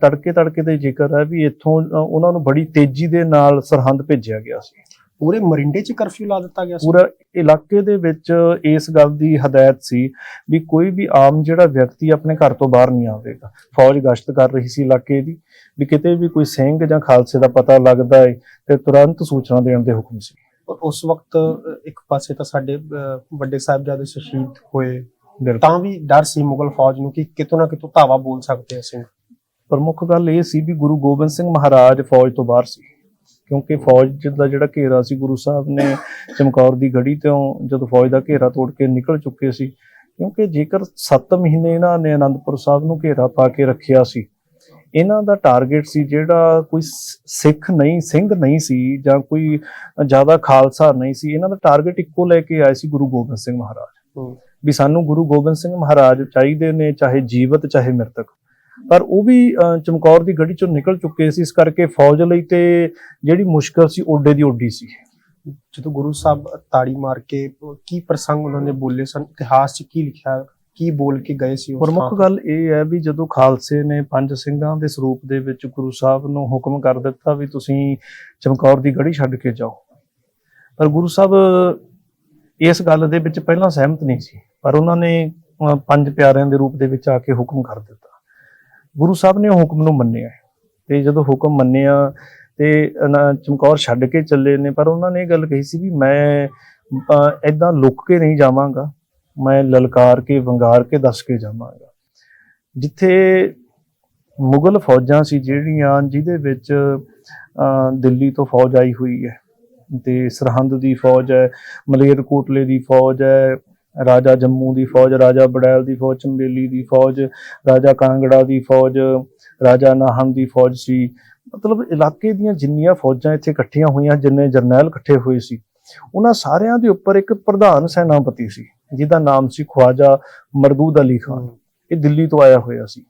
ਤੜਕੇ ਤੜਕੇ ਦੇ ਜ਼ਿਕਰ ਹੈ ਵੀ ਇੱਥੋਂ ਉਹਨਾਂ ਨੂੰ ਬੜੀ ਤੇਜ਼ੀ ਦੇ ਨਾਲ ਸਰਹੰਦ ਭੇਜਿਆ ਗਿਆ ਸੀ। ਪੂਰੇ ਮਰਿੰਡੇ 'ਚ ਕਰਫਿਊ ਲਾ ਦਿੱਤਾ ਗਿਆ ਸੀ? ਪੂਰਾ ਇਲਾਕੇ ਦੇ ਵਿੱਚ ਇਸ ਗੱਲ ਦੀ ਹਦਾਇਤ ਸੀ ਵੀ ਕੋਈ ਵੀ ਆਮ ਜਿਹੜਾ ਵਿਅਕਤੀ ਆਪਣੇ ਘਰ ਤੋਂ ਬਾਹਰ ਨਹੀਂ ਆਵੇਗਾ। ਫੌਜ ਗਸ਼ਤ ਕਰ ਰਹੀ ਸੀ ਇਲਾਕੇ ਦੀ ਵੀ ਕਿਤੇ ਵੀ ਕੋਈ ਸਿੰਘ ਜਾਂ ਖਾਲਸੇ ਦਾ ਪਤਾ ਲੱਗਦਾ ਹੈ ਤੇ ਤੁਰੰਤ ਸੂਚਨਾ ਦੇਣ ਦੇ ਹੁਕਮ ਸੀ। ਉਸ ਵਕਤ ਇੱਕ ਪਾਸੇ ਤਾਂ ਸਾਡੇ ਵੱਡੇ ਸਾਹਿਬਜ਼ਾਦੇ ਸ਼ਹੀਦ ਹੋਏ। ਬਿਲਕੁਲ। ਤਾਂ ਵੀ ਡਰ ਸੀ ਮੁਗਲ ਫੌਜ ਨੂੰ ਕਿ ਕਿਤੋਂ ਨਾ ਕਿਤੋਂ ਧਾਵਾ ਬੋਲ ਸਕਦੇ ਅਸੀਂ ਪ੍ਰਮੁੱਖ ਗੱਲ ਇਹ ਸੀ ਵੀ ਗੁਰੂ ਗੋਬਿੰਦ ਸਿੰਘ ਮਹਾਰਾਜ ਫੌਜ ਤੋਂ ਬਾਹਰ ਸੀ। ਕਿਉਂਕਿ ਫੌਜ ਦਾ ਜਿਹੜਾ ਘੇਰਾ ਸੀ ਗੁਰੂ ਸਾਹਿਬ ਨੇ ਚਮਕੌਰ ਦੀ ਗੜੀ ਤੋਂ ਜਦੋਂ ਫੌਜ ਦਾ ਘੇਰਾ ਤੋੜ ਕੇ ਨਿਕਲ ਚੁੱਕੇ ਸੀ ਕਿਉਂਕਿ ਜੇਕਰ 7 ਮਹੀਨੇ ਇਹਨਾਂ ਨੇ ਅਨੰਦਪੁਰ ਸਾਹਿਬ ਨੂੰ ਘੇਰਾ ਪਾ ਕੇ ਰੱਖਿਆ ਸੀ ਇਹਨਾਂ ਦਾ ਟਾਰਗੇਟ ਸੀ ਜਿਹੜਾ ਕੋਈ ਸਿੱਖ ਨਹੀਂ ਸਿੰਘ ਨਹੀਂ ਸੀ ਜਾਂ ਕੋਈ ਜ਼ਿਆਦਾ ਖਾਲਸਾ ਨਹੀਂ ਸੀ ਇਹਨਾਂ ਦਾ ਟਾਰਗੇਟ ਇੱਕੋ ਲੈ ਕੇ ਆਏ ਸੀ ਗੁਰੂ ਗੋਬਿੰਦ ਸਿੰਘ ਮਹਾਰਾਜ। ਵੀ ਸਾਨੂੰ ਗੁਰੂ ਗੋਬਿੰਦ ਸਿੰਘ ਮਹਾਰਾਜ ਚਾਹੀਦੇ ਨੇ ਚਾਹੇ ਜੀਵਤ ਚਾਹੇ ਮ੍ਰਿਤਕ। ਪਰ ਉਹ ਵੀ ਚਮਕੌਰ ਦੀ ਗੜੀ ਚੋਂ ਨਿਕਲ ਚੁੱਕੇ ਸੀ ਇਸ ਕਰਕੇ ਫੌਜ ਲਈ ਤੇ ਜਿਹੜੀ ਮੁਸ਼ਕਲ ਸੀ ਓਡੇ ਦੀ ਓਡੀ ਸੀ। ਜਦੋਂ ਗੁਰੂ ਸਾਹਿਬ ਤਾੜੀ ਮਾਰ ਕੇ ਕੀ ਪ੍ਰਸੰਗ ਉਹਨਾਂ ਨੇ ਬੋਲੇ ਸਨ? ਇਤਿਹਾਸ 'ਚ ਕੀ ਲਿਖਿਆ ਕੀ ਬੋਲ ਕੇ ਗਏ ਸੀ ਉਸ ਪ੍ਰਮੁੱਖ? ਗੱਲ ਇਹ ਹੈ ਵੀ ਜਦੋਂ ਖਾਲਸੇ ਨੇ ਪੰਜ ਸਿੰਘਾਂ ਦੇ ਸਰੂਪ ਦੇ ਵਿੱਚ ਗੁਰੂ ਸਾਹਿਬ ਨੂੰ ਹੁਕਮ ਕਰ ਦਿੱਤਾ ਵੀ ਤੁਸੀਂ ਚਮਕੌਰ ਦੀ ਗੜੀ ਛੱਡ ਕੇ ਜਾਓ। ਪਰ ਗੁਰੂ ਸਾਹਿਬ ਇਸ ਗੱਲ ਦੇ ਵਿੱਚ ਪਹਿਲਾਂ ਸਹਿਮਤ ਨਹੀਂ ਸੀ, ਪਰ ਉਹਨਾਂ ਨੇ ਪੰਜ ਪਿਆਰਿਆਂ ਦੇ ਰੂਪ ਦੇ ਵਿੱਚ ਆ ਕੇ ਹੁਕਮ ਕਰ ਦਿੱਤਾ। ਗੁਰੂ ਸਾਹਿਬ ਨੇ ਉਹ ਹੁਕਮ ਨੂੰ ਮੰਨਿਆ ਤੇ ਜਦੋਂ ਹੁਕਮ ਮੰਨਿਆ ਤੇ ਚਮਕੌਰ ਛੱਡ ਕੇ ਚੱਲੇ ਨੇ, ਪਰ ਉਹਨਾਂ ਨੇ ਇਹ ਗੱਲ ਕਹੀ ਸੀ ਵੀ ਮੈਂ ਐਦਾਂ ਲੁੱਕ ਕੇ ਨਹੀਂ ਜਾਵਾਂਗਾ, ਮੈਂ ਲਲਕਾਰ ਕੇ, ਵੰਗਾਰ ਕੇ ਦੱਸ ਕੇ ਜਾਵਾਂਗਾ। ਜਿੱਥੇ ਮੁਗਲ ਫੌਜਾਂ ਸੀ ਜਿਹੜੀਆਂ, ਜਿਹਦੇ ਵਿੱਚ ਦਿੱਲੀ ਤੋਂ ਫੌਜ ਆਈ ਹੋਈ ਹੈ ਤੇ ਸਰਹੰਦ ਦੀ ਫੌਜ ਹੈ ਮਲੇਰਕੋਟਲੇ ਦੀ ਫੌਜ ਹੈ ਰਾਜਾ ਜੰਮੂ ਦੀ ਫੌਜ ਰਾਜਾ ਬੜੈਲ ਦੀ ਫੌਜ ਚੰਬੇਲੀ ਦੀ ਫੌਜ ਰਾਜਾ ਕਾਂਗੜਾ ਦੀ ਫੌਜ ਰਾਜਾ ਨਾਹਨ ਦੀ ਫੌਜ ਸੀ। ਮਤਲਬ ਇਲਾਕੇ ਦੀਆਂ ਜਿੰਨੀਆਂ ਫੌਜਾਂ ਇੱਥੇ ਇਕੱਠੀਆਂ ਹੋਈਆਂ ਜਿੰਨੇ ਜਰਨੈਲ ਇਕੱਠੇ ਹੋਏ ਸੀ ਉਹਨਾਂ ਸਾਰਿਆਂ ਦੇ ਉੱਪਰ ਇੱਕ ਪ੍ਰਧਾਨ ਸੈਨਾਪਤੀ ਸੀ ਜਿਹਦਾ ਨਾਮ ਸੀ ਖਵਾਜਾ ਮਰਦੂਦ ਅਲੀ ਖਾਨ। ਇਹ ਦਿੱਲੀ ਤੋਂ ਆਇਆ ਹੋਇਆ ਸੀ।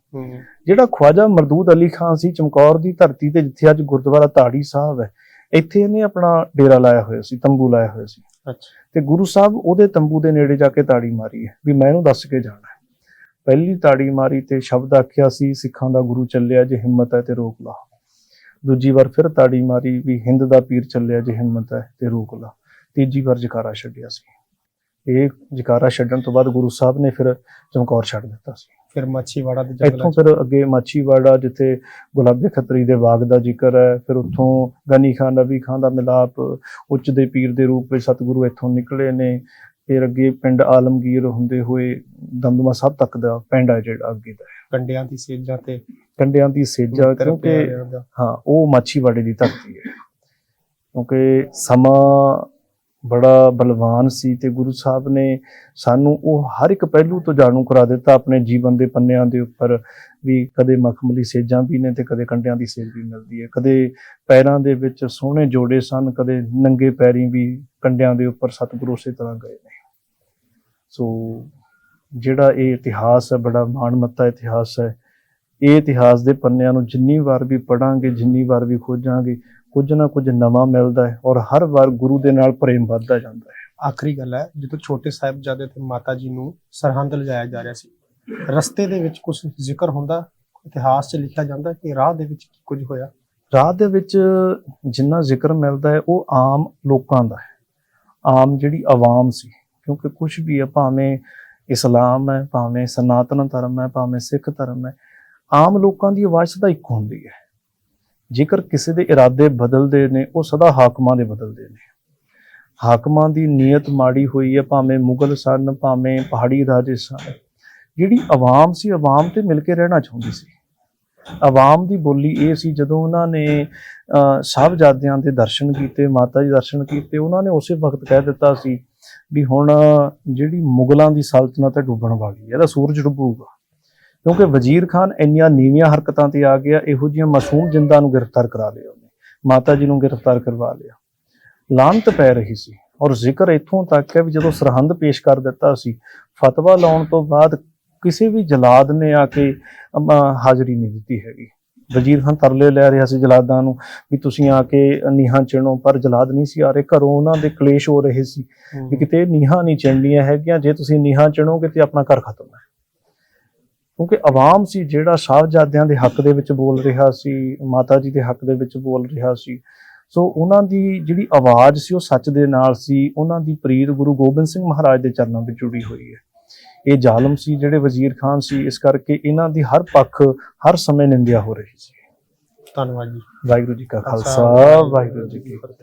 ਜਿਹੜਾ ਖਵਾਜਾ ਮਰਦੂਦ ਅਲੀ ਖਾਨ ਸੀ ਚਮਕੌਰ ਦੀ ਧਰਤੀ ਤੇ ਜਿੱਥੇ ਅੱਜ ਗੁਰਦੁਆਰਾ ਤਾੜੀ ਸਾਹਿਬ ਹੈ ਇੱਥੇ ਇਹਨੇ ਆਪਣਾ ਡੇਰਾ ਲਾਇਆ ਹੋਇਆ ਸੀ ਤੰਬੂ ਲਾਇਆ ਹੋਇਆ ਸੀ। ਅੱਛਾ। ਤੇ ਗੁਰੂ ਸਾਹਿਬ ਉਹਦੇ ਤੰਬੂ ਦੇ ਨੇੜੇ ਜਾ ਕੇ ਤਾੜੀ ਮਾਰੀ ਹੈ ਵੀ ਮੈਂ ਇਹਨੂੰ ਦੱਸ ਕੇ ਜਾਣਾ ਹੈ। ਪਹਿਲੀ ਤਾੜੀ ਮਾਰੀ ਤੇ ਸ਼ਬਦ ਆਖਿਆ ਸੀ ਸਿੱਖਾਂ ਦਾ ਗੁਰੂ ਚੱਲਿਆ ਜੇ ਹਿੰਮਤ ਹੈ ਤੇ ਰੋਕ ਲਾ। ਦੂਜੀ ਵਾਰ ਫਿਰ ਤਾੜੀ ਮਾਰੀ ਵੀ ਹਿੰਦ ਦਾ ਪੀਰ ਚੱਲਿਆ ਜੇ ਹਿੰਮਤ ਹੈ ਤੇ ਰੋਕ ਲਾ। ਤੀਜੀ ਵਾਰ ਜਕਾਰਾ ਛੱਡਿਆ ਸੀ। ਇਹ ਜਕਾਰਾ ਛੱਡਣ ਤੋਂ ਬਾਅਦ ਗੁਰੂ ਸਾਹਿਬ ਨੇ ਫਿਰ ਚਮਕੌਰ ਛੱਡ ਦਿੱਤਾ ਸੀ। ਫਿਰ ਮਾਛੀਵਾੜਾ ਦੇ ਇੱਥੋਂ ਜੰਗਲਾਂ 'ਚ। ਫਿਰ ਅੱਗੇ ਮਾਛੀਵਾੜਾ ਜਿੱਥੇ ਗੁਲਾਬੀ ਖੱਤਰੀ ਦੇ ਬਾਗ ਦਾ ਜ਼ਿਕਰ ਹੈ ਫਿਰ ਉੱਥੋਂ ਗਨੀ ਖਾਨ ਨਬੀ ਖਾਨ ਦਾ ਮਿਲਾਪ ਉੱਚ ਦੇ ਪੀਰ ਦੇ ਰੂਪ ਵਿੱਚ ਸਤਿਗੁਰੂ ਇੱਥੋਂ ਨਿਕਲੇ ਨੇ। ਫਿਰ ਅੱਗੇ ਪਿੰਡ ਆਲਮਗੀਰ ਹੁੰਦੇ ਹੋਏ ਦਮਦਮਾ ਸਾਹਿਬ ਤੱਕ ਦਾ ਪਿੰਡ ਹੈ ਜਿਹੜਾ ਅੱਗੇ ਦਾ। ਕੰਡਿਆਂ ਦੀ ਸੇਜਾਂ ਤੇ ਕੰਡਿਆਂ ਦੀ ਸੇਜਾ ਕਿਉਂਕਿ। ਹਾਂ ਉਹ ਮਾਛੀਵਾੜੇ ਦੀ ਧਰਤੀ ਹੈ। ਕਿਉਂਕਿ ਸਮਾਂ ਬੜਾ ਬਲਵਾਨ ਸੀ ਤੇ ਗੁਰੂ ਸਾਹਿਬ ਨੇ ਸਾਨੂੰ ਉਹ ਹਰ ਇੱਕ ਪਹਿਲੂ ਤੋਂ ਜਾਣੂ ਕਰਾ ਦਿੱਤਾ ਆਪਣੇ ਜੀਵਨ ਦੇ ਪੰਨਿਆਂ ਦੇ ਉੱਪਰ ਵੀ ਕਦੇ ਮਖਮਲੀ ਸੇਜਾਂ ਵੀ ਨੇ ਤੇ ਕਦੇ ਕੰਡਿਆਂ ਦੀ ਸੇਜ ਵੀ ਮਿਲਦੀ ਹੈ, ਕਦੇ ਪੈਰਾਂ ਦੇ ਵਿੱਚ ਸੋਹਣੇ ਜੋੜੇ ਸਨ, ਕਦੇ ਨੰਗੇ ਪੈਰੀ ਵੀ ਕੰਡਿਆਂ ਦੇ ਉੱਪਰ ਸਤਿਗੁਰੂ ਉਸੇ ਤਰ੍ਹਾਂ ਗਏ ਨੇ। ਸੋ ਜਿਹੜਾ ਇਹ ਇਤਿਹਾਸ ਹੈ, ਬੜਾ ਮਾਣਮੱਤਾ ਇਤਿਹਾਸ ਹੈ, ਇਹ ਇਤਿਹਾਸ ਦੇ ਪੰਨਿਆਂ ਨੂੰ ਜਿੰਨੀ ਵਾਰ ਵੀ ਪੜਾਂਗੇ ਜਿੰਨੀ ਵਾਰ ਵੀ ਖੋਜਾਂਗੇ ਕੁਝ ਨਾ ਕੁਝ ਨਵਾਂ ਮਿਲਦਾ ਹੈ ਔਰ ਹਰ ਵਾਰ ਗੁਰੂ ਦੇ ਨਾਲ ਪ੍ਰੇਮ ਵੱਧਦਾ ਜਾਂਦਾ ਹੈ। ਆਖਰੀ ਗੱਲ ਹੈ ਜਦੋਂ ਛੋਟੇ ਸਾਹਿਬਜ਼ਾਦੇ ਤੇ ਮਾਤਾ ਜੀ ਨੂੰ ਸਰਹੰਦ ਲਿਜਾਇਆ ਜਾ ਰਿਹਾ ਸੀ ਰਸਤੇ ਦੇ ਵਿੱਚ ਕੁਝ ਜ਼ਿਕਰ ਹੁੰਦਾ ਇਤਿਹਾਸ 'ਚ ਲਿਖਿਆ ਜਾਂਦਾ ਕਿ ਰਾਹ ਦੇ ਵਿੱਚ ਕੀ ਕੁਝ ਹੋਇਆ? ਰਾਹ ਦੇ ਵਿੱਚ ਜਿੰਨਾ ਜ਼ਿਕਰ ਮਿਲਦਾ ਹੈ ਉਹ ਆਮ ਲੋਕਾਂ ਦਾ ਹੈ। ਆਮ ਜਿਹੜੀ ਆਵਾਮ ਸੀ ਕਿਉਂਕਿ ਕੁਝ ਵੀ ਹੈ ਭਾਵੇਂ ਇਸਲਾਮ ਹੈ ਭਾਵੇਂ ਸਨਾਤਨ ਧਰਮ ਹੈ ਭਾਵੇਂ ਸਿੱਖ ਧਰਮ ਹੈ ਆਮ ਲੋਕਾਂ ਦੀ ਆਵਾਜ਼ ਸਦਾ ਇੱਕ ਹੁੰਦੀ ਹੈ। ਜੇਕਰ ਕਿਸੇ ਦੇ ਇਰਾਦੇ ਬਦਲਦੇ ਨੇ, ਉਹ ਸਦਾ ਹਾਕਮਾਂ ਦੇ ਬਦਲਦੇ ਨੇ। ਹਾਕਮਾਂ ਦੀ ਨੀਅਤ ਮਾੜੀ ਹੋਈ ਹੈ, ਭਾਵੇਂ ਮੁਗਲ ਸਨ, ਭਾਵੇਂ ਪਹਾੜੀ ਰਾਜੇ ਸਨ। ਜਿਹੜੀ ਆਵਾਮ ਸੀ, ਆਵਾਮ ਤੇ ਮਿਲ ਕੇ ਰਹਿਣਾ ਚਾਹੁੰਦੀ ਸੀ। ਆਵਾਮ ਦੀ ਬੋਲੀ ਇਹ ਸੀ, ਜਦੋਂ ਉਹਨਾਂ ਨੇ ਸਾਹਿਬਜ਼ਾਦਿਆਂ ਦੇ ਦਰਸ਼ਨ ਕੀਤੇ, ਮਾਤਾ ਜੀ ਦਰਸ਼ਨ ਕੀਤੇ, ਉਹਨਾਂ ਨੇ ਉਸੇ ਵਕਤ ਕਹਿ ਦਿੱਤਾ ਸੀ ਵੀ ਹੁਣ ਜਿਹੜੀ ਮੁਗਲਾਂ ਦੀ ਸਲਤਨਤ ਹੈ, ਡੁੱਬਣ ਵਾਲੀ ਹੈ, ਇਹਦਾ ਸੂਰਜ ਡੁੱਬੂਗਾ। ਕਿਉਂਕਿ ਵਜ਼ੀਰ ਖਾਨ ਇੰਨੀਆਂ ਨੀਵੀਆਂ ਹਰਕਤਾਂ ਤੇ ਆ ਗਿਆ ਇਹੋ ਜਿਹੀਆਂ ਮਾਸੂਮ ਜਿੰਦਾਂ ਨੂੰ ਗ੍ਰਿਫਤਾਰ ਕਰਾ ਲਿਆ ਉਹਨੇ ਮਾਤਾ ਜੀ ਨੂੰ ਗ੍ਰਿਫਤਾਰ ਕਰਵਾ ਲਿਆ। ਲਾਂਤ ਪੈ ਰਹੀ ਸੀ ਔਰ ਜ਼ਿਕਰ ਇੱਥੋਂ ਤੱਕ ਹੈ ਵੀ ਜਦੋਂ ਸਰਹੰਦ ਪੇਸ਼ ਕਰ ਦਿੱਤਾ ਸੀ ਫਤਵਾ ਲਾਉਣ ਤੋਂ ਬਾਅਦ ਕਿਸੇ ਵੀ ਜਲਾਦ ਨੇ ਆ ਕੇ ਹਾਜ਼ਰੀ ਨਹੀਂ ਦਿੱਤੀ ਹੈਗੀ। ਵਜ਼ੀਰ ਖਾਨ ਤਰਲੇ ਲੈ ਰਿਹਾ ਸੀ ਜਲਾਦਾਂ ਨੂੰ ਵੀ ਤੁਸੀਂ ਆ ਕੇ ਨੀਹਾਂ ਚਿਣੋ ਪਰ ਜਲਾਦ ਨਹੀਂ ਸੀ ਆ ਰਹੇ ਘਰੋਂ ਉਹਨਾਂ ਦੇ ਕਲੇਸ਼ ਹੋ ਰਹੇ ਸੀ ਵੀ ਕਿਤੇ ਨੀਹਾਂ ਨਹੀਂ ਚਿਣਨੀਆਂ ਹੈਗੀਆਂ ਜੇ ਤੁਸੀਂ ਨੀਹਾਂ ਚਿਣੋਗੇ ਤੇ ਆਪਣਾ ਘਰ ਖਤਮ ਹੈ। ਕਿਉਂਕਿ ਆਵਾਮ ਸੀ ਜਿਹੜਾ ਸਾਹਿਬਜ਼ਾਦਿਆਂ ਦੇ ਹੱਕ ਦੇ ਵਿੱਚ ਬੋਲ ਰਿਹਾ ਸੀ ਮਾਤਾ ਜੀ ਦੇ ਹੱਕ ਦੇ ਵਿੱਚ ਬੋਲ ਰਿਹਾ ਸੀ। ਸੋ ਉਹਨਾਂ ਦੀ ਜਿਹੜੀ ਆਵਾਜ਼ ਸੀ ਉਹ ਸੱਚ ਦੇ ਨਾਲ ਸੀ। ਉਹਨਾਂ ਦੀ ਪ੍ਰੀਤ ਗੁਰੂ ਗੋਬਿੰਦ ਸਿੰਘ ਮਹਾਰਾਜ ਦੇ ਚਰਨਾਂ ਵਿੱਚ ਜੁੜੀ ਹੋਈ ਹੈ। ਇਹ ਜ਼ਾਲਮ ਸੀ ਜਿਹੜੇ ਵਜ਼ੀਰ ਖਾਨ ਸੀ। ਇਸ ਕਰਕੇ ਇਹਨਾਂ ਦੀ ਹਰ ਪੱਖ ਹਰ ਸਮੇਂ ਨਿੰਦਿਆ ਹੋ ਰਹੀ ਸੀ। ਧੰਨਵਾਦ ਜੀ। ਵਾਹਿਗੁਰੂ ਜੀ ਕਾ ਖਾਲਸਾ ਵਾਹਿਗੁਰੂ ਜੀ ਕੀ ਫਤਿਹ।